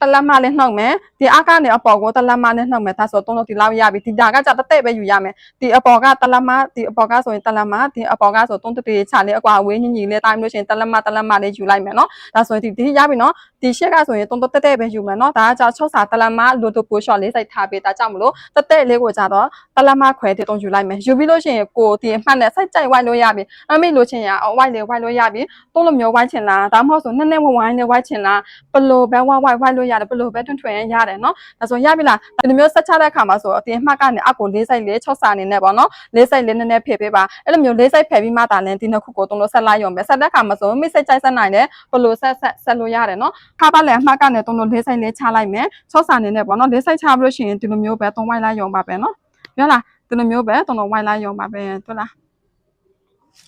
တလက်မလေးနှုတ်မယ်ဒီအကနေအပေါ်ကိုတလက်မနဲ့နှုတ်မယ်ဒါဆိုတုံးတော့ဒီလောက်ရပြီဒီဒါကကြတက်တက်ပဲယူရမယ်ဒီအပေါ်ကတလမဒီအပေါ်ကဆိုရင်တလမဒီအပေါ်ကဆိုတုံးတတေချလေးအကွာဝေးညင်ညီလေးတိုင်းလို့ရှိရင်တလမတလမလေးယူလိုက်မယ်နော်ဒါဆိုရင်ဒီဒီရပြီနော်ဒီရှက်ကဆိုရင်တုံးတက်တက်ပဲယူမယ်နော်ဒါကကြောင့်6စာတလမလိုတိုပိုရှော့လေးစိုက်ထားပေးဒါကြောင့်မလို့တက်တက်လေးကိုကြတော့တလမခွဲတဲ့တုံးယူလိုက်မယ်ယူပြီးလို့ရှိရင်ကိုဒီအမှတ်နဲ့စိုက်ကြိုက်ဝိုက်လို့ရပြီအမေလို့ချင်ရအဝိုက်လေးဝိုက်လို့ရပြီတုံးလိုမျိုးဝိုက်ချင်လားဒါမှမဟုတ်ဆိုနည်းနည်းဝဝိုင်းလေးဝိုက်ချင်လားဘလိုပဲဝိုက်ဝိုက်ဝိုက်လို့ရတယ်ဘလိုပဲထွန်းထွန်းရတယ်နော်ဒါဆိုရပြီလားဒီလိုမျိုးဆက်ချတဲ့အခါမှာဆိုအတင်အမှတ်ကနေအကိုလေးစိုက်လေး6စာအနေနဲ့ပေါ့နော်လေးစိတ်လေးနည်းနည်းဖယ်ပေးပါအဲ့လိုမျိုးလေးစိတ်ဖယ်ပြီးမှတာလည်းဒီနှစ်ခုကိုတုံးလို့ဆက်လိုက်ရုံပဲဆက်တဲ့ခါမှာဆိုမိစိတ်ကြိုက်ဆက်နိုင်တယ်ဘလို့ဆက်ဆက်ဆက်လို့ရတယ်နော်ခါပါလည်းအမှတ်ကနေတုံးလို့လေးစိတ်လေးချလိုက်မယ်၆စာအနေနဲ့ပေါ့နော်လေးစိတ်ချပြီးလို့ရှိရင်ဒီလိုမျိုးပဲတုံးဝိုင်းလိုက်ရုံပါပဲနော်ပြောလားဒီလိုမျိုးပဲတုံးလို့ဝိုင်းလိုက်ရုံပါပဲတွေ့လား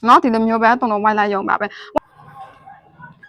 နော်ဒီလိုမျိုးပဲတုံးလို့ဝိုင်းလိုက်ရုံပါပဲ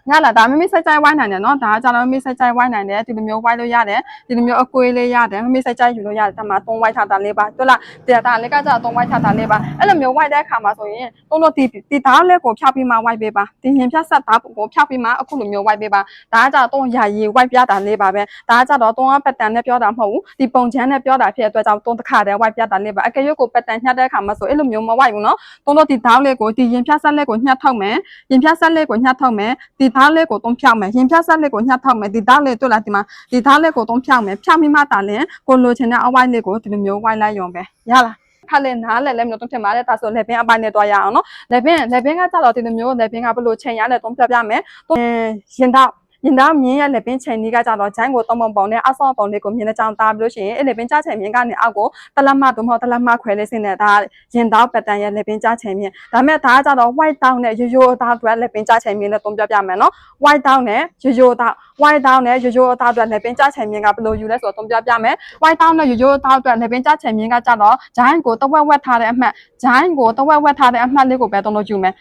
ညလာဒါမမေစိတ်ကြိုက်ဝိုင်းနိုင်တယ်နော်ဒါကကြတော့မမေစိတ်ကြိုက်ဝိုင်းနိုင်တယ်ဒီလိုမျိုးဝိုင်းလို့ရတယ်ဒီလိုမျိုးအကွေးလေးရတယ်မမေစိတ်ကြိုက်ယူလို့ရတယ်ဒါမှသုံးဝိုင်းထားတာလေးပါတွေ့လားဒါဒါလေးကကြတော့သုံးဝိုင်းထားတာလေးပါအဲ့လိုမျိုးဝိုင်းတဲ့အခါမှာဆိုရင်သုံးလို့ဒီဒီသားလေးကိုဖြောက်ပြီးမှဝိုင်းပေးပါဒီရင်ဖြတ်ဆက်သားကိုဖြောက်ပြီးမှအခုလိုမျိုးဝိုင်းပေးပါဒါကကြတော့သုံးရာရီဝိုင်းပြတာလေးပါပဲဒါကကြတော့သုံးကပတ်တန်နဲ့ပြောတာမဟုတ်ဘူးဒီပုံချမ်းနဲ့ပြောတာဖြစ်တဲ့အတွက်ကြောင့်သုံးတစ်ခါတည်းဝိုင်းပြတာလေးပါအကယ်၍ကိုပတ်တန်ညှက်တဲ့အခါမှာဆိုအဲ့လိုမျိုးမဝိုင်းဘူးနော်သုံးလို့ဒီသားလေးကိုဒီရင်ဖြတ်ဆက်လေးကိုညှက်ထောက်မယ်ရင်ဖြတ်ဆက်လေးကိုညှက်ထောက်မယ်ဒီသားလေးကိုသုံးဖြောက်မယ်ရင်ဖြတ်ဆက်လေးကိုညှက်ထောက်မယ်ဒီသားလေးတွေ့လားဒီမှာဒီသားလေးကိုသုံးဖြောက်မယ်ဖြောက်ပြီးမှတာလည်းကိုလိုချင်တဲ့အဝိုင်းလေးကိုဒီလိုမျိုးဝိုင်းလိုက်ရုံပဲရလားဖတ်လဲနားလဲလဲမျိုးတုံးထင်ပါတယ်ဒါဆိုလက်ပင်အပိုင်းနဲ့တွားရအောင်နော်လက်ပင်လက်ပင်ကကြတော့ဒီလိုမျိုးလက်ပင်ကဘယ်လိုချိန်ရလဲတုံးပြပြမယ်တုံးရင်တော့ ရင်တော့မြင်းရဲ့လက်ပင်ချိန်ကြီးကကြတော့ဂျိုင်းကိုတုံးပုံပုံနဲ့အဆောပုံလေးကိုမြင်းတဲ့ကြောင်တားပြီးလို့ရှိရင်အဲ့လက်ပင်ကြားချိန်မြင်းကနေအောက်ကိုတလက်မတုံးမဟုတ်တလက်မခွဲလေးစင်းနဲ့ဒါရင်တော့ပတန်ရဲ့လက်ပင်ကြားချိန်မြင်းဒါမဲ့ဒါကကြတော့ white down နဲ့ရိုးရိုးအသားအတွက်လက်ပင်ကြားချိန်မြင်းနဲ့တုံးပြပြမယ်နော် white down နဲ့ရိုးရိုးအသား white down နဲ့ရိုးရိုးအသားအတွက်လက်ပင်ကြားချိန်မြင်းကဘယ်လိုယူလဲဆိုတော့တုံးပြပြမယ် white down နဲ့ရိုးရိုးအသားအတွက်လက်ပင်ကြားချိန်မြင်းကကြတော့ဂျိုင်းကိုတဝက်ဝက်ထားတဲ့အမှတ်ဂျိုင်းကိုတဝက်ဝက်ထားတဲ့အမှတ်လေးကိုပဲတုံးလို့ယူမယ်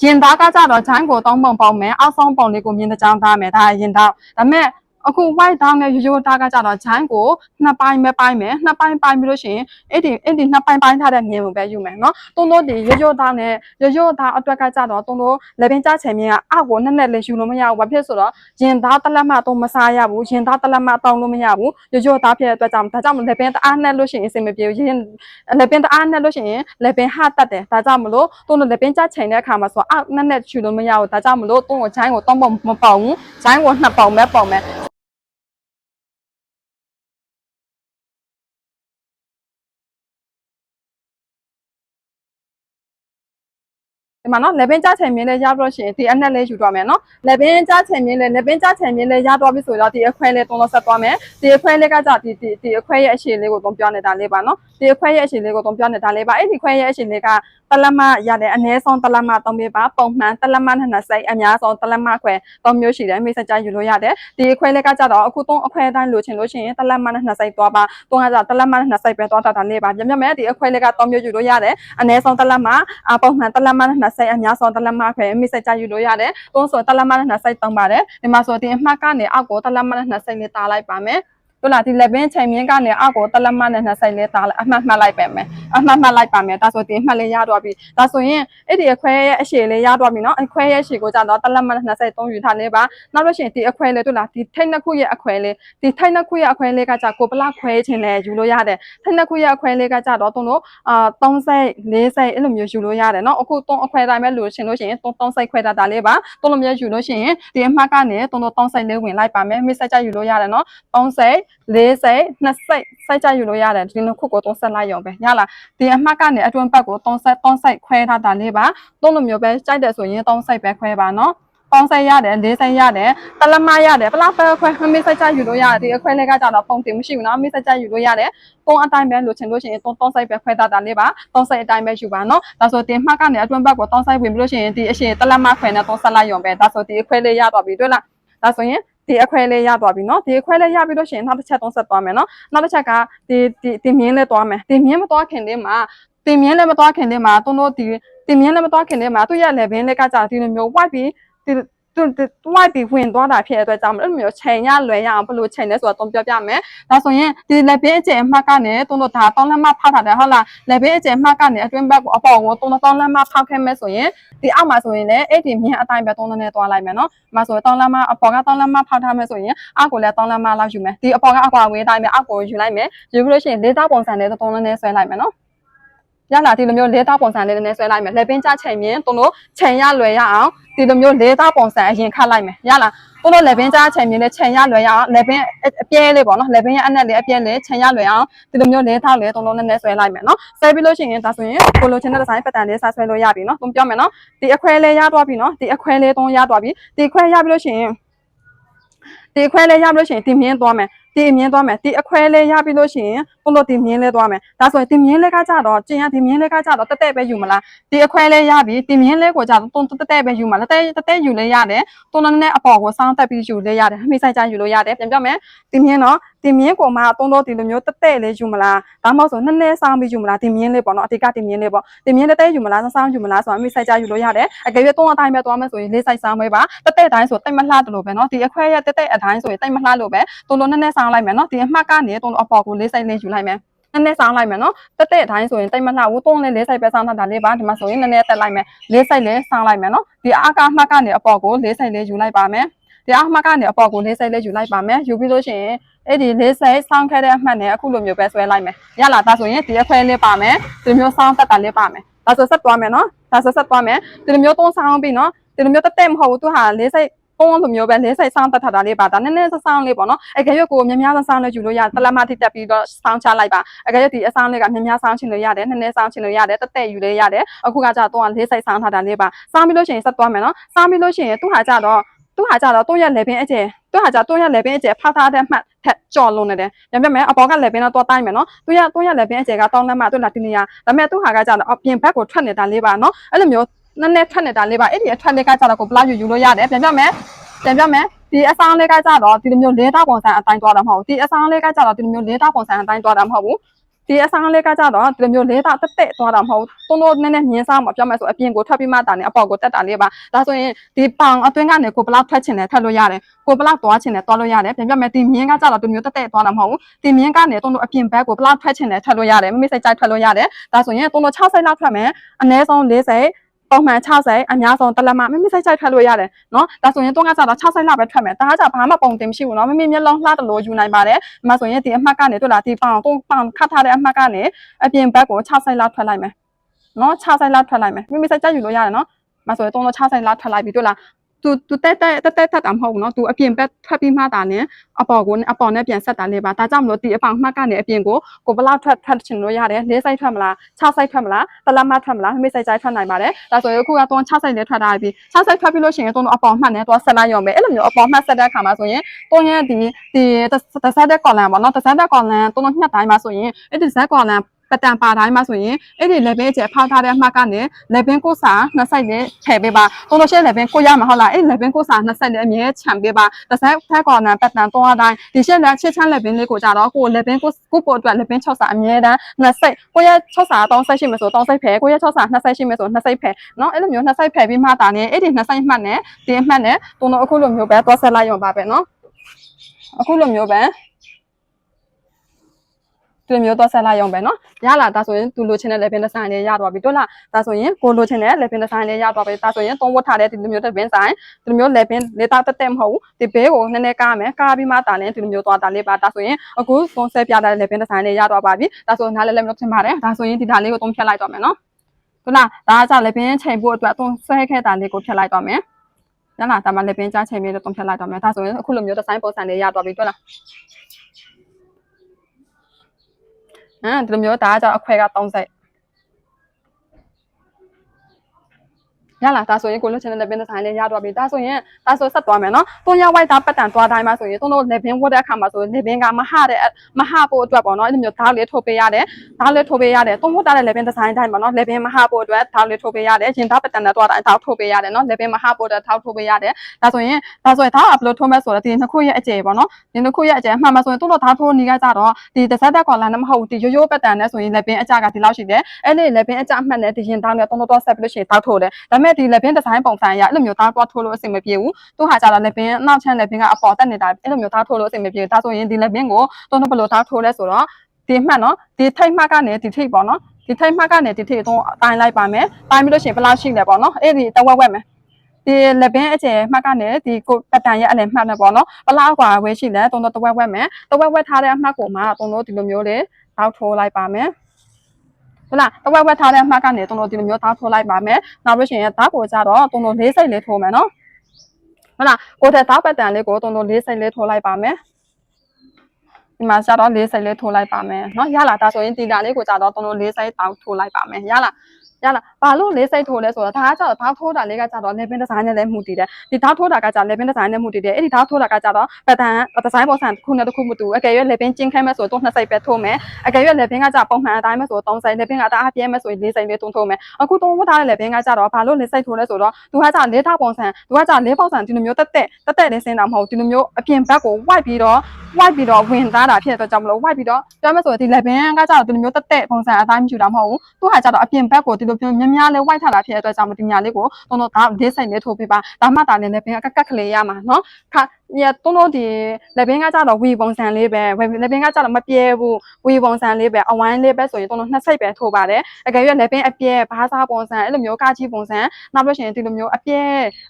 ရင်သားကကြတော့ဂျိုင်းကိုသုံးပုံပေါက်မယ်အောက်ဆုံးပုံလေးကိုမြင်တဲ့ကြောင်းသားမယ်ဒါရင်သားဒါမဲ့ အခု white down နဲ့ရိုးရိုးသားကကြတော့ဂျိုင်းကိုနှစ်ပိုင်းပဲပိုင်းမယ်နှစ်ပိုင်းပိုင်းပြီးလို့ရှိရင်အဲ့ဒီအဲ့ဒီနှစ်ပိုင်းပိုင်းထားတဲ့မြင်ကိုပဲယူမယ်နော်တုံးတို့ဒီရိုးရိုးသားနဲ့ရိုးရိုးသားအတွက်ကကြတော့တုံးတို့လက်ပင်ကြားချင်မြင်ကအောက်ကိုနဲ့နဲ့လေးယူလို့မရဘူးဘာဖြစ်ဆိုတော့ရင်သားတလက်မတော့မစားရဘူးရင်သားတလက်မတောင်းလို့မရဘူးရိုးရိုးသားဖြစ်တဲ့အတွက်ကြောင့်ဒါကြောင့်လက်ပင်တအားနဲ့လို့ရှိရင်အဆင်မပြေဘူးရင်လက်ပင်တအားနဲ့လို့ရှိရင်လက်ပင်ဟတက်တယ်ဒါကြောင့်မလို့တုံးတို့လက်ပင်ကြားချင်တဲ့အခါမှာဆိုအောက်နဲ့နဲ့ယူလို့မရဘူးဒါကြောင့်မလို့တုံးကိုဂျိုင်းကိုတောင်းပုံမပေါဘူးဂျိုင်းကိုနှစ်ပုံပဲပုံမယ် မှာနော်လက်ပင်ကြားချင်မြင်းလေးရပြီးတော့ရှိရင်ဒီအနက်လေးယူတော့မယ်နော်လက်ပင်ကြားချင်မြင်းလေးလက်ပင်ကြားချင်မြင်းလေးရတော့ပြီဆိုတော့ဒီအခွဲလေးတုံးလို့ဆက်သွားမယ်ဒီအခွဲလေးကကြဒီဒီဒီအခွဲရဲ့အရှိလေးကိုတုံးပြောနေတာလေးပါနော်ဒီအခွဲရဲ့အရှိလေးကိုတုံးပြောနေတာလေးပါအဲ့ဒီခွဲရဲ့အရှိလေးက တလက်မရတယ်အနည်းဆုံးတလက်မသုံးပေးပါပုံမှန်တလက်မနဲ့နှစ်စိတ်အများဆုံးတလက်မခွဲသုံးမျိုးရှိတယ်မိတ်ဆက်ကြယူလို့ရတယ်ဒီအခွဲလေးကကြတော့အခုသုံးအခွဲတိုင်းလိုချင်လို့ရှိရင်တလက်မနဲ့နှစ်စိတ်သွားပါသုံးကကြတလက်မနဲ့နှစ်စိတ်ပဲသွားတာဒါလေးပါပြပြမဲ့ဒီအခွဲလေးကသုံးမျိုးယူလို့ရတယ်အနည်းဆုံးတလက်မအပုံမှန်တလက်မနဲ့နှစ်စိတ်အများဆုံးတလက်မခွဲမိတ်ဆက်ကြယူလို့ရတယ်သုံးဆိုတလက်မနဲ့နှစ်စိတ်သုံးပါတယ်ဒီမှာဆိုဒီအမှတ်ကနေအောက်ကိုတလက်မနဲ့နှစ်စိတ်လေးတားလိုက်ပါမယ် တို့လားဒီလက်ပင်ချိန်မြင့်ကနေအောက်ကိုတလက်မနဲ့နှစ်ဆိုင်လေးသားလိုက်အမှတ်မှတ်လိုက်ပဲမယ်အမှတ်မှတ်လိုက်ပါမယ်ဒါဆိုဒီအမှတ်လေးရတော့ပြီဒါဆိုရင်အဲ့ဒီအခွဲရဲ့အရှည်လေးရတော့ပြီနော်အခွဲရဲ့အရှည်ကိုကြတော့တလက်မနဲ့နှစ်ဆိုင်သုံးယူထားလေးပါနောက်လို့ရှိရင်ဒီအခွဲလေးတို့လားဒီထိတ်နှစ်ခုရဲ့အခွဲလေးဒီထိတ်နှစ်ခုရဲ့အခွဲလေးကကြကိုပလခွဲခြင်းလဲယူလို့ရတယ်ထိတ်နှစ်ခုရဲ့အခွဲလေးကကြတော့တုံးတို့အာ30 40အဲ့လိုမျိုးယူလို့ရတယ်နော်အခုတုံးအခွဲတိုင်းပဲလို့ရှင်လို့ရှိရင်တုံး30ခွဲတာဒါလေးပါတုံးလိုမျိုးယူလို့ရှိရင်ဒီအမှတ်ကနေတုံးတို့30လေးဝင်လိုက်ပါမယ်မိတ်ဆက်ကြယူလို့ရတယ်နော်30 40 20စိုက်ကြယူလို့ရတယ်ဒီနှစ်ခုကိုသုံးဆက်လိုက်ရုံပဲညလားဒီအမှတ်ကနေအတွင်းဘက်ကိုသုံးဆက်သုံးစိုက်ခွဲထားတာလေးပါသုံးလိုမျိုးပဲကြိုက်တယ်ဆိုရင်သုံးစိုက်ပဲခွဲပါနော်ပေါင်းဆိုင်ရတယ်လေးဆိုင်ရတယ်တလမရတယ်ပလောက်ပဲခွဲမမေးဆိုင်ကြယူလို့ရတယ်ဒီအခွဲလေးကကြတော့ပုံတင်မရှိဘူးနော်မေးဆိုင်ကြယူလို့ရတယ်သုံးအတိုင်းပဲလိုချင်လို့ရှိရင်သုံးသုံးဆိုင်ပဲခွဲတာတာလေးပါသုံးဆိုင်အတိုင်းပဲယူပါနော်ဒါဆိုတင်မှတ်ကနေအတွင်းဘက်ကိုသုံးဆိုင်ဝင်ပြီးလို့ရှိရင်ဒီအရှင်တလမခွဲနဲ့သုံးဆက်လိုက်ရုံပဲဒါဆိုဒီအခွဲလေးရတော့ပြီတွေ့လားဒါဆိုရင် ဒီအခွဲလေးရသွားပြီเนาะဒီအခွဲလေးရပြီးလို့ရှိရင်နောက်တစ်ချက်သုံးဆက်သွားမယ်เนาะနောက်တစ်ချက်ကဒီဒီဒီမြင်းလေးသွားမယ်ဒီမြင်းမသွားခင်လေးမှာဒီမြင်းလေးမသွားခင်လေးမှာတုံးတို့ဒီဒီမြင်းလေးမသွားခင်လေးမှာသူ့ရဲ့ level လေးကကြာဒီလိုမျိုး white ပြီးဒီ သူသူဝိုက်ပြီးဝင်သွားတာဖြစ်တဲ့အတွက်ကြောင့်အဲ့လိုမျိုးချိန်ရလွယ်ရအောင်ဘယ်လိုချိန်လဲဆိုတော့တုံးပြောပြမယ်။ဒါဆိုရင်ဒီလက်ဘေးအကျယ်အမှတ်ကနေတုံးတို့ဒါတောင်းလက်မဖောက်ထားတယ်ဟုတ်လား။လက်ဘေးအကျယ်အမှတ်ကနေအတွင်းဘက်ကိုအပေါ်ကိုတုံးတောင်းလက်မဖောက်ခဲ့မဲ့ဆိုရင်ဒီအောက်မှာဆိုရင်လည်းအဲ့ဒီမြင်းအတိုင်းပဲတုံးနဲ့သွားလိုက်မယ်နော်။မဆိုတောင်းလက်မအပေါ်ကတောင်းလက်မဖောက်ထားမဲ့ဆိုရင်အောက်ကိုလည်းတောင်းလက်မလောက်ယူမယ်။ဒီအပေါ်ကအကွာဝေးတိုင်းပဲအောက်ကိုယူလိုက်မယ်။ယူပြီးလို့ရှိရင်လေးသားပုံစံနဲ့တုံးနဲ့ဆွဲလိုက်မယ်နော်။ ရလာဒီလိုမျိုးလေးသားပုံစံလေးနဲ့ဆွဲလိုက်မယ်လက်ပင်ကြချိန်မြင်တုံးတို့ချိန်ရလွယ်ရအောင်ဒီလိုမျိုးလေးသားပုံစံအရင်ခတ်လိုက်မယ်ရလာတုံးတို့လက်ပင်ကြချိန်မြင်နဲ့ချိန်ရလွယ်ရအောင်လက်ပင်အပြဲလေးပေါ့နော်လက်ပင်ရဲ့အနက်လေးအပြဲလေးချိန်ရလွယ်အောင်ဒီလိုမျိုးလေးသားလေးတုံးတို့နဲ့ဆွဲလိုက်မယ်နော်ဆွဲပြီးလို့ရှိရင်ဒါဆိုရင်ကိုလိုချင်တဲ့ဒီဇိုင်းပတ်တန်လေးဆက်ဆွဲလို့ရပြီနော်တုံးပြောမယ်နော်ဒီအခွဲလေးရသွားပြီနော်ဒီအခွဲလေးတုံးရသွားပြီဒီခွဲရပြီလို့ရှိရင်ဒီခွဲလေးရပြီလို့ရှိရင်ဒီမြင်းသွားမယ်ဒီအမြင်သွားမယ်ဒီအခွဲလေးရပြီလို့ရှိရင်ဘလို့ဒီမြင်းလေးသွားမယ်ဒါဆိုရင်ဒီမြင်းလေးကကြတော့ကျင်ရဒီမြင်းလေးကကြတော့တက်တက်ပဲယူမလားဒီအခွဲလေးရပြီဒီမြင်းလေးကိုကြတော့တုံတက်တက်ပဲယူမလားတက်တက်တက်ယူလေးရတယ်တုံနဲ့နဲ့အပေါ်ကိုစောင်းတက်ပြီးယူလေးရတယ်မိဆိုင်ကြယူလို့ရတယ်ပြန်ပြောမယ်ဒီမြင်းတော့ဒီမြင်းကိုမှတုံတော့ဒီလိုမျိုးတက်တက်လေးယူမလားဒါမှမဟုတ်ဆိုနည်းနည်းစောင်းပြီးယူမလားဒီမြင်းလေးပေါ့နော်အတိကဒီမြင်းလေးပေါ့ဒီမြင်းတက်တက်ယူမလားစောင်းယူမလားဆိုတာမိဆိုင်ကြယူလို့ရတယ်အကယ်၍တုံအတိုင်းပဲသွားမယ်ဆိုရင်လေးဆိုင်စောင်းပဲပါတက်တက်တိုင်းဆိုတိတ်မလှတယ်လို့ပဲနော်ဒီအခွဲရဲ့တက်တက်အတိုင်းဆိုရင်တိတ်မလှလို့ပဲတုံလို့နည်းနည်းစောင်းလိုက်မယ်နော်ဒီအမှတ်ကနေတုံလို့အပေါ်ကိုလေးဆိုင်လေးယူလိုက်မယ်နည်းနည်းစောင်းလိုက်မယ်နော်တက်တဲ့အတိုင်းဆိုရင်တိတ်မလှဘူးတုံးလေးလေးဆိုင်ပဲစောင်းထားတာလေးပါဒီမှာဆိုရင်နည်းနည်းတက်လိုက်မယ်လေးဆိုင်လေးစောင်းလိုက်မယ်နော်ဒီအာကအမှတ်ကနေအပေါ်ကိုလေးဆိုင်လေးယူလိုက်ပါမယ်ဒီအမှတ်ကနေအပေါ်ကိုလေးဆိုင်လေးယူလိုက်ပါမယ်ယူပြီးလို့ရှိရင်အဲ့ဒီလေးဆိုင်စောင်းခဲ့တဲ့အမှတ်နဲ့အခုလိုမျိုးပဲဆွဲလိုက်မယ်ရလာဒါဆိုရင်ဒီအခွဲလေးပါမယ်ဒီမျိုးစောင်းတက်တာလေးပါမယ်ဒါဆိုဆက်သွားမယ်နော်ဒါဆိုဆက်သွားမယ်ဒီလိုမျိုးသုံးစောင်းပြီးနော်ဒီလိုမျိုးတက်တက်မဟုတ်ဘူးသူဟာလေးဆိုင် ပုံလိုမျိုးပဲလေးဆိုင်ဆောင်းတက်ထားတာလေးပါဒါနည်းနည်းဆဆောင်းလေးပေါ့နော်အကယ်၍ကိုများများဆောင်းလေးယူလို့ရတလက်မထိတက်ပြီးတော့ဆောင်းချလိုက်ပါအကယ်၍ဒီအဆောင်းလေးကများများဆောင်းချင်လို့ရတယ်နည်းနည်းဆောင်းချင်လို့ရတယ်တက်တက်ယူလေးရတယ်အခုကကြာတော့လေးဆိုင်ဆောင်းထားတာလေးပါဆောင်းပြီးလို့ရှိရင်ဆက်သွားမယ်နော်ဆောင်းပြီးလို့ရှိရင်သူ့ဟာကြတော့သူ့ဟာကြတော့သူ့ရဲ့လေပင်အကျယ်သူ့ဟာကြသူ့ရဲ့လေပင်အကျယ်ဖောက်ထားတဲ့မှတ်ထက်ကြော်လွန်နေတယ်။ညပြမယ်အပေါ်ကလေပင်တော့တော့တိုင်းမယ်နော်။သူ့ရဲ့သူ့ရဲ့လေပင်အကျယ်ကတောင်းလက်မှသူ့လာတင်နေရ။ဒါပေမဲ့သူ့ဟာကကြတော့အပြင်ဘက်ကိုထွက်နေတာလေးပါနော်။အဲ့လိုမျိုး နည်းနည်းထွက်နေတာလေးပါအဲ့ဒီအထွက်လေးကကြတော့ကိုဘလောက်ယူယူလို့ရတယ်ပြန်ပြမယ်ပြန်ပြမယ်ဒီအဆောင်လေးကကြတော့ဒီလိုမျိုးလဲတာပုံစံအတိုင်းသွားတာမဟုတ်ဘူးဒီအဆောင်လေးကကြတော့ဒီလိုမျိုးလဲတာပုံစံအတိုင်းသွားတာမဟုတ်ဘူးဒီအဆောင်လေးကကြတော့ဒီလိုမျိုးလဲတာတက်တက်သွားတာမဟုတ်ဘူးတုံးတော့နည်းနည်းမြင်းစားမှာပြောမယ်ဆိုအပြင်ကိုထွက်ပြီးမှတာနေအပေါ်ကိုတက်တာလေးပါဒါဆိုရင်ဒီပောင်အတွင်းကနေကိုဘလောက်ထွက်ချင်တယ်ထွက်လို့ရတယ်ကိုဘလောက်သွားချင်တယ်သွားလို့ရတယ်ပြန်ပြမယ်ဒီမြင်းကကြတော့ဒီမျိုးတက်တက်သွားတာမဟုတ်ဘူးဒီမြင်းကနေတုံးတော့အပြင်ဘက်ကိုဘလောက်ထွက်ချင်တယ်ထွက်လို့ရတယ်မမေ့စိတ်ကြိုက်ထွက်လို့ရတယ်ဒါဆိုရင်တုံးတော့60လောက်ထွက်မယ်အနည်းဆုံး40 ပုံမှန်60အများဆုံးတလက်မမမေစိုက်စိုက်ထွက်လို့ရတယ်နော်ဒါဆိုရင်တော့ကစားတော့60လောက်ပဲထွက်မယ်ဒါကကြဘာမှပုံတင်မရှိဘူးနော်မမေမျက်လုံးလှတယ်လို့ယူနိုင်ပါတယ်ဒီမှာဆိုရင်ဒီအမှတ်ကနေတို့လာဒီပောင်ပုံပောင်ခတ်ထားတဲ့အမှတ်ကနေအပြင်ဘက်ကို60လောက်ထွက်လိုက်မယ်နော်60လောက်ထွက်လိုက်မယ်မမေစိုက်ကြယူလို့ရတယ်နော်မဆိုရင်တော့60လောက်ထွက်လိုက်ပြီတို့လား သူသူတက်တက်တက်တက်တက်တာမဟုတ်ဘူးเนาะသူအပြင်ဘက်ထွက်ပြီးမှတာနဲ့အပေါ်ကိုအပေါ်နဲ့ပြန်ဆက်တာလေးပါဒါကြောင့်မလို့ဒီအပေါင်မှတ်ကနေအပြင်ကိုကိုဘလောက်ထွက်ထွက်ချင်လို့ရတယ်၄ဆိုင်ထွက်မလား၆ဆိုင်ထွက်မလားတလက်မထွက်မလားမိဆိုင်ဆိုင်ထွက်နိုင်ပါတယ်ဒါဆိုရင်အခုကတော့6ဆိုင်လေးထွက်ထားပြီ6ဆိုင်ထွက်ပြီးလို့ရှိရင်တော့အပေါ်မှတ်နဲ့တော့ဆက်လိုက်ရုံပဲအဲ့လိုမျိုးအပေါ်မှတ်ဆက်တဲ့အခါမှာဆိုရင်တော့ရဲ့ဒီဒီတစ်ဆက်တဲ့ကော်လန်ပေါ့နော်တစ်ဆက်တဲ့ကော်လန်တော့ညှက်တိုင်းမှာဆိုရင်အဲ့ဒီဇက်ကော်လန် ပတန်ပါတိုင်းမှာဆိုရင်အဲ့ဒီ level ကျဖောက်ထားတဲ့အမှတ်ကနေ level ကိုစာနှစ်ဆိုင်နဲ့ထည့်ပေးပါတုံးလို့ရှိရင် level ကိုရမှာဟုတ်လားအဲ့ level ကိုစာနှစ်ဆိုင်နဲ့အမြဲခြံပေးပါတစ်ဆက်ဖက်ကော်နံပတန်တော့အတိုင်းဒီရှက်လက်ချစ်ချမ်း level လေးကိုကြတော့ကို level ကိုကိုပေါ်အတွက် level 6စာအမြဲတမ်းနှစ်ဆိုင်ကိုရ6စာ3ဆိုင်ရှိမယ်ဆို3ဆိုင်ဖယ်ကိုရ6စာ2ဆိုင်ရှိမယ်ဆို2ဆိုင်ဖယ်เนาะအဲ့လိုမျိုး2ဆိုင်ဖယ်ပြီးမှတာနေအဲ့ဒီ2ဆိုင်မှတ်နဲ့ဒီအမှတ်နဲ့တုံးတော့အခုလိုမျိုးပဲသွားဆက်လိုက်ရုံပါပဲเนาะအခုလိုမျိုးပဲ သူမျိုးသွားဆက်လာရုံပဲနော်ရလာဒါဆိုရင်သူလိုချင်တဲ့ level နဲ့ဆိုင်လေးရသွားပြီတို့လားဒါဆိုရင်ကိုလိုချင်တဲ့ level နဲ့ဆိုင်လေးရသွားပြီဒါဆိုရင်သုံးဝတ်ထားတဲ့ဒီလိုမျိုးတဲ့ဘင်းဆိုင်ဒီလိုမျိုး level လေးတာတက်တက်မဟုတ်ဘူးဒီဘေးကိုနည်းနည်းကားမယ်ကားပြီးမှတာလဲဒီလိုမျိုးသွားတာလေးပါဒါဆိုရင်အခုသုံးဆက်ပြတဲ့ level နဲ့ဆိုင်လေးရသွားပါပြီဒါဆိုရင်ဒါလည်းလည်းမလုပ်ချင်ပါတယ်ဒါဆိုရင်ဒီဓာလေးကိုသုံးဖြတ်လိုက်သွားမယ်နော်တို့လားဒါကကြ level ချိန်ဖို့အတွက်သုံးဆွဲခဲ့တာလေးကိုဖြတ်လိုက်သွားမယ်ရလားဒါမှလည်းပင်ကြားချိန်ပြီးတော့တုံးဖြတ်လိုက်သွားမယ်ဒါဆိုရင်အခုလိုမျိုး design ပုံစံလေးရသွားပြီတွေ့လား အဲဒီလိုမျိုးဒါကကြောင့်အခွဲက30 ရလာဒါဆိုရင်ကိုလို့ချင်တဲ့ level ဆိုင်လေးရတော့ပြီဒါဆိုရင်ဒါဆိုဆက်သွားမယ်နော်။သုံးရ white ဒါပတ်တန်သွားတိုင်းမှာဆိုရင်သုံးတို့ level ဝတ်တဲ့အခါမှာဆိုရင် level ကမဟတဲ့မဟဖို့အတွက်ပေါ့နော်။အဲ့လိုမျိုးဓာတ်လေးထုတ်ပေးရတယ်။ဓာတ်လေးထုတ်ပေးရတယ်။သုံးဝတ်တဲ့ level design တိုင်းပေါ့နော်။ level မဟဖို့အတွက်ဓာတ်လေးထုတ်ပေးရတယ်။ရင်ဓာတ်ပတ်တန်နဲ့သွားတိုင်းဓာတ်ထုတ်ပေးရတယ်နော်။ level မဟဖို့အတွက်ဓာတ်ထုတ်ပေးရတယ်။ဒါဆိုရင်ဒါဆိုရင်ဓာတ် upload ထုတ်မဲ့ဆိုတော့ဒီနှစ်ခုရဲ့အကျယ်ပေါ့နော်။ဒီနှစ်ခုရဲ့အကျယ်မှန်မှဆိုရင်သုံးတို့ဓာတ်ထိုးနေကြကြတော့ဒီတစ်ဆက်သက် collar နဲ့မဟုတ်ဘူးဒီရိုးရိုးပတ်တန်နဲ့ဆိုရင် level အကျကဒီလောက်ရှိတယ်။အဲ့ဒီ level အကျအမှတ်နဲ့ဒီရင်ဓာတ်နဲ့သုံးတို့တော့ဆက်ပြီးလို့ရှိရင်ဓာတ်ထိုးတယ်။ဒါပေမဲ့ဒီ level design ပုံစံအရအဲ့လိုမျိုးဓာတ်သွားထိုးလို့အဆင်မပြေဘူး။သူ့ဟာကြတော့ level အနောက်ချမ်း level ကအပေါ်တက်နေတာအဲ့လိုမျိုးဓာတ်ထိုးလို့အဆင်မပြေဘူး။ဒါဆိုရင်ဒီ level ကိုသုံးတို့ဘယ်လိုဓာတ်ထိုးလဲဆိုတော့ဒီမှတ်နော်ဒီထိတ်မှတ်ကနေဒီထိတ်ပေါ့နော်ဒီထိတ်မှတ်ကနေဒီထိတ်တော့တိုင်းလိုက်ပါမယ်။တိုင်းပြီးလို့ရှိရင်ဘယ်လောက်ရှိလဲပေါ့နော်။အဲ့ဒီတဝက်ဝက်မယ်။ဒီလက်ပင်အကျယ်မှတ်ကနေဒီကိုပတန်ရဲ့အလယ်မှတ်နဲ့ပေါ့နော်ဘလောက်กว่าဝဲရှိလဲတုံးတော့တဝက်ဝက်မယ်တဝက်ဝက်ထားတဲ့အမှတ်ကိုမှတုံးတော့ဒီလိုမျိုးလေးတောက်ထိုးလိုက်ပါမယ် ဟုတ်လားတဝက်ဝက်ထားတဲ့အမှတ်ကနေတုံးတော့ဒီလိုမျိုးတောက်ထိုးလိုက်ပါမယ်နောက်ပြီးရှင်ဓာတ်ကိုကြတော့တုံးတော့လေးစိတ်လေးထိုးမယ်နော်ဟုတ်လားကိုတဲ့ဓာတ်ပတန်လေးကိုတုံးတော့လေးစိတ်လေးထိုးလိုက်ပါမယ်ဒီမှာကျတော့လေးစိတ်လေးထိုးလိုက်ပါမယ်เนาะရလာဒါဆိုရင်ဒီလာလေးကိုကြတော့တုံးတော့လေးစိတ်တောက်ထိုးလိုက်ပါမယ်ရလာရလာ ဘာလို့လေးစိတ်ထိုးလဲဆိုတော့ဒါကကြတော့ဓာတ်ထိုးတာလေးကကြတော့ level design နဲ့လည်းမှုတည်တယ်ဒီဓာတ်ထိုးတာကကြ level design နဲ့မှုတည်တယ်အဲ့ဒီဓာတ်ထိုးတာကကြတော့ pattern design ပုံစံတစ်ခုနဲ့တစ်ခုမတူဘူးအကယ်၍ level ကျင်းခဲမဲ့ဆိုတော့နှစ်စိတ်ပဲထိုးမယ်အကယ်၍ level ကကြပုံမှန်အတိုင်းပဲဆိုတော့3စိတ် level ကတအားပြဲမဲ့ဆိုရင်4စိတ်လေးတွန်းထိုးမယ်အခုတုံးဝတ်ထားတဲ့ level ကကြတော့ဘာလို့၄စိတ်ထိုးလဲဆိုတော့သူကကြလေးထောက်ပုံစံသူကကြလေးပုံစံဒီလိုမျိုးတက်တက်တက်တက်လေးစင်းတာမဟုတ်ဒီလိုမျိုးအပြင်ဘက်ကို white ပြီးတော့ white ပြီးတော့ဝင်သားတာဖြစ်တဲ့အတွက်ကြောင့်မလို့ white ပြီးတော့ပြောမယ်ဆိုရင်ဒီ level ကကြတော့ဒီလိုမျိုးတက်တက်ပုံစံအတိုင်းမယူတာမဟုတ်ဘူးသူကကြတော့အပြင်ဘက်ကိုဒီလိုမျိုးများများလေး white ထားတာဖြစ်တဲ့အတွက်ကြောင့်မဒီညာလေးကိုတုံးတော့ဒါလေးစိတ်လေးထိုးပေးပါဒါမှတာလည်း level ကကက်ကကလေးရမှာနော်ခါ ညတုံးတော့ဒီ level ကကြတော့ wave ပုံစံလေးပဲ level ကကြတော့မပြဲဘူး wave ပုံစံလေးပဲအဝိုင်းလေးပဲဆိုရင်တုံးတော့နှစ်စိတ်ပဲထိုးပါတယ်အကယ်၍ level အပြဲဘာသာပုံစံအဲ့လိုမျိုးကာကြီးပုံစံနောက်လို့ရှိရင်ဒီလိုမျိုးအပြဲ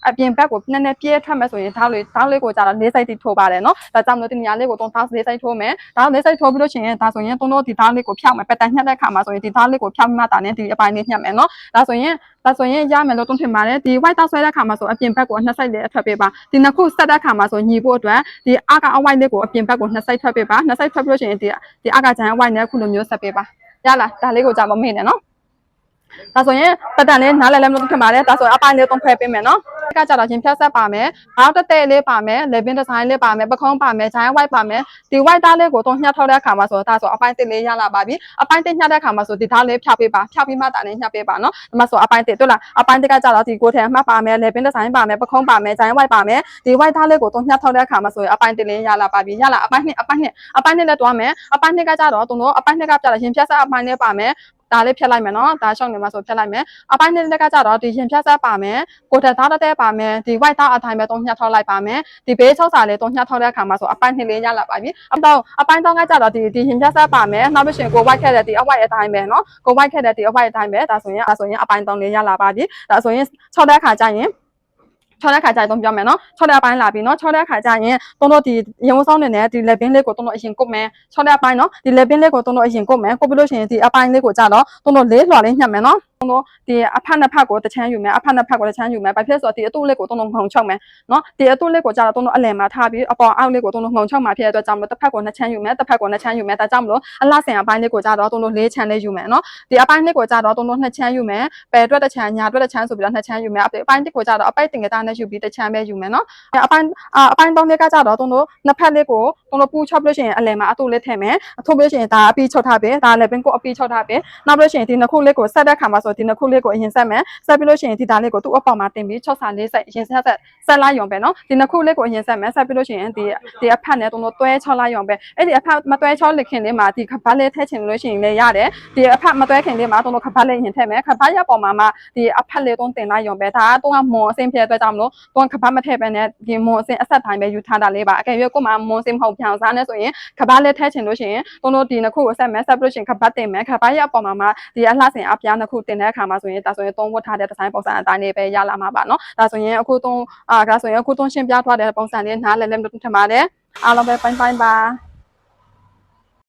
အပြင်ဘက်ကိုနည်းနည်းပြဲထွက်မယ်ဆိုရင်ဓာတ်လေးဓာတ်လေးကိုကြတော့လေးစိတ်တိထိုးပါတယ်နော်ဒါကြောင့်မလို့ဒီနေရာလေးကိုတုံးဓာတ်လေးစိတ်ထိုးမယ်ဓာတ်လေးစိတ်ထိုးပြီးလို့ရှိရင်ဒါဆိုရင်တုံးတော့ဒီဓာတ်လေးကိုဖြောက်မယ်ပတ်တန်ညှက်တဲ့ခါမှာဆိုရင်ဒီဓာတ်လေးကိုဖြောက်မှတာနဲ့ဒီအပိုင်းလေးညှက်မယ်နော်ဒါဆိုရင် ဒါဆိုရင်ရမယ်လို့တွန်းထင်ပါတယ်ဒီ white တောက်ဆွဲတဲ့ခါမှာဆိုအပြင်ဘက်ကိုနှစ်စိတ်လေးအထွက်ပေးပါဒီနှစ်ခုဆက်တဲ့ခါမှာဆိုညီဖို့အတွက်ဒီအကအ white လေးကိုအပြင်ဘက်ကိုနှစ်စိတ်ထွက်ပေးပါနှစ်စိတ်ထွက်ပြီးလို့ရှိရင်ဒီဒီအကချမ်း white နဲ့ခုလိုမျိုးဆက်ပေးပါရလားဒါလေးကိုကြာမမေ့နဲ့နော် ဒါဆိုရင်ပတ်တန်လေးနားလည်လည်းမလို့ထင်ပါတယ်ဒါဆိုရင်အပိုင်းလေးသုံးဖဲပေးမယ်နော်ကကြတော့ရင်ဖြတ်ဆက်ပါမယ်ဘောက်တက်တဲ့လေးပါမယ် level design လေးပါမယ်ပခုံးပါမယ် giant white ပါမယ်ဒီ white သားလေးကိုတော့ညှက်ထောက်တဲ့အခါမှာဆိုတော့ဒါဆိုအပိုင်းတစ်လေးရလာပါပြီအပိုင်းတစ်ညှက်တဲ့အခါမှာဆိုဒီသားလေးဖြောက်ပေးပါဖြောက်ပြီးမှတာနဲ့ညှက်ပေးပါနော်ဒီမှာဆိုအပိုင်းတစ်တွေ့လားအပိုင်းတစ်ကကြတော့ဒီကိုထဲမှတ်ပါမယ် level design ပါမယ်ပခုံးပါမယ် giant white ပါမယ်ဒီ white သားလေးကိုတော့ညှက်ထောက်တဲ့အခါမှာဆိုရင်အပိုင်းတစ်လေးရလာပါပြီရလာအပိုင်းနှစ်အပိုင်းနှစ်အပိုင်းနှစ်လည်းတွားမယ်အပိုင်းနှစ်ကကြတော့သူတို့အပိုင်းနှစ်ကကြတော့ရင်ဖြတ်ဆက်အပိုင်းလေးပါမယ်ဒါလေးဖြတ်လိုက်မယ်နော်ဒါရှောင်းနေမှာဆိုဖြတ်လိုက်မယ်အပိုင်းနှစ်လက်ကကြတော့ဒီရင်ဖြတ်ဆက်ပါမယ်ကိုတက်သားတက်ပါမယ်ဒီ white သားအထိုင်ပဲတုံးညှက်ထောက်လိုက်ပါမယ်ဒီဘေး၆စာလေးတုံးညှက်ထောက်တဲ့အခါမှာဆိုအပိုင်းနှစ်လေးရလာပါပြီအတော့အပိုင်းတော့ကကြတော့ဒီဒီရင်ဖြတ်ဆက်ပါမယ်နောက်ပြီးရှင်ကို white ခဲ့တဲ့ဒီအ white အတိုင်းပဲနော်ကို white ခဲ့တဲ့ဒီအ white အတိုင်းပဲဒါဆိုရင်ဒါဆိုရင်အပိုင်းသုံးလေးရလာပါပြီဒါဆိုရင်၆တဲ့အခါကျရင် 6တဲ့ခါကျရင်သုံးပြောမယ်နော်6တဲ့အပိုင်းလာပြီနော်6တဲ့ခါကျရင်သုံးတော့ဒီရေဝဆောင်နေနဲ့ဒီ level လေးကိုသုံးတော့အရင်ကုတ်မယ်6တဲ့အပိုင်းနော်ဒီ level လေးကိုသုံးတော့အရင်ကုတ်မယ်ကုတ်ပြီးလို့ရှိရင်ဒီအပိုင်းလေးကိုကြတော့သုံးတော့လေးလွှာလေးညှက်မယ်နော်သုံး တော့ဒီအဖက်နှစ်ဖက်ကိုတစ်ချမ်းယူမယ်အဖက်နှစ်ဖက်ကိုတစ်ချမ်းယူမယ်ဘာဖြစ်လဲဆိုတော့ဒီအတုလေးကိုသုံးတော့ငုံချုပ်မယ်နော်ဒီအတုလေးကိုကြတော့သုံးတော့အလယ်မှာထားပြီးအပေါ်အောက်လေးကိုသုံးတော့ငုံချုပ်မှာဖြစ်တဲ့အတွက်ကြောင့်မလို့တစ်ဖက်ကိုနှစ်ချမ်းယူမယ်တစ်ဖက်ကိုနှစ်ချမ်းယူမယ်ဒါကြောင့်မလို့အလှဆင်အပိုင်းလေးကိုကြတော့သုံးတော့လေးချမ်းလေးယူမယ်နော်ဒီအပိုင်းလေးကိုကြတော့သုံးတော့နှစ်ချမ်းယူမယ်ပယ်အတွက်တစ်ချမ်းညာအတွက်တစ်ချမ်းဆိုပြီးတော့နှစ်ချမ်းယူမယ်အပိုင်းတစ်ကိုကြတော့အပိုက်တင်ကြတာနဲ့ယူပြီးတစ်ချမ်းပဲယူမယ်နော်အပိုင်းအပိုင်းသုံးလေးကကြတော့သုံးတော့နှစ်ဖက်လေးကိုသုံးတော့ပူချော့ပြီးလို့ရှိရင်အလယ်မှာအတုလေးထည့်မယ်အထုပ်ပြီးလို့ရှိရင်ဒါအပီးချုပ်ထားပဲဒါလည်းပင်ကိုအပီးချုပ်ထားပဲနောက်ပြီးလို့ရှိရင်ဒီနှစ်ခုလေးကိုဆက်တဲ့ခါမှာဆိုဆိုဒီနှစ်ခုလေးကိုအရင်ဆက်မယ်ဆက်ပြီးလို့ရှိရင်ဒီသားလေးကိုသူ့အပေါက်မှာတင်ပြီး6ဆာလေးဆက်အရင်ဆက်ဆက်ဆက်လိုက်ရုံပဲနော်ဒီနှစ်ခုလေးကိုအရင်ဆက်မယ်ဆက်ပြီးလို့ရှိရင်ဒီဒီအဖက်နဲ့တုံးတို့တွဲ6လိုက်ရုံပဲအဲ့ဒီအဖက်မတွဲ6လက်ခင်လေးမှာဒီခပတ်လေးထည့်ချင်လို့ရှိရင်လည်းရတယ်ဒီအဖက်မတွဲခင်လေးမှာတုံးတို့ခပတ်လေးရင်ထည့်မယ်ခပတ်ရပေါ်မှာမှဒီအဖက်လေးတုံးတင်လိုက်ရုံပဲဒါကတုံးကမွန်အစင်ပြဲအတွက်ကြောင့်မလို့တုံးခပတ်မထည့်ပဲနဲ့ဒီမွန်အစင်အဆက်တိုင်းပဲယူထားတာလေးပါအကယ်၍ကိုမှမွန်စင်မဟုတ်ပြောင်စားနေဆိုရင်ခပတ်လေးထည့်ချင်လို့ရှိရင်တုံးတို့ဒီနှစ်ခုကိုဆက်မယ်ဆက်ပြီးလို့ရှိရင်ခပတ်တင်မယ်ခပတ်ရပေါ်မှာမှဒီအလှဆင်အပြားနှစ်ခုတင်တဲ့အခါမှာဆိုရင်ဒါဆိုရင်သုံးဝတ်ထားတဲ့ဒီဇိုင်းပုံစံအတိုင်းလေးပဲရလာမှာပါနော်ဒါဆိုရင်အခုသုံးအာဒါဆိုရင်အခုသုံးရှင်းပြထားတဲ့ပုံစံလေးနားလည်လည်မထင်ပါတယ်အားလုံးပဲပိုင်းပိုင်းပါ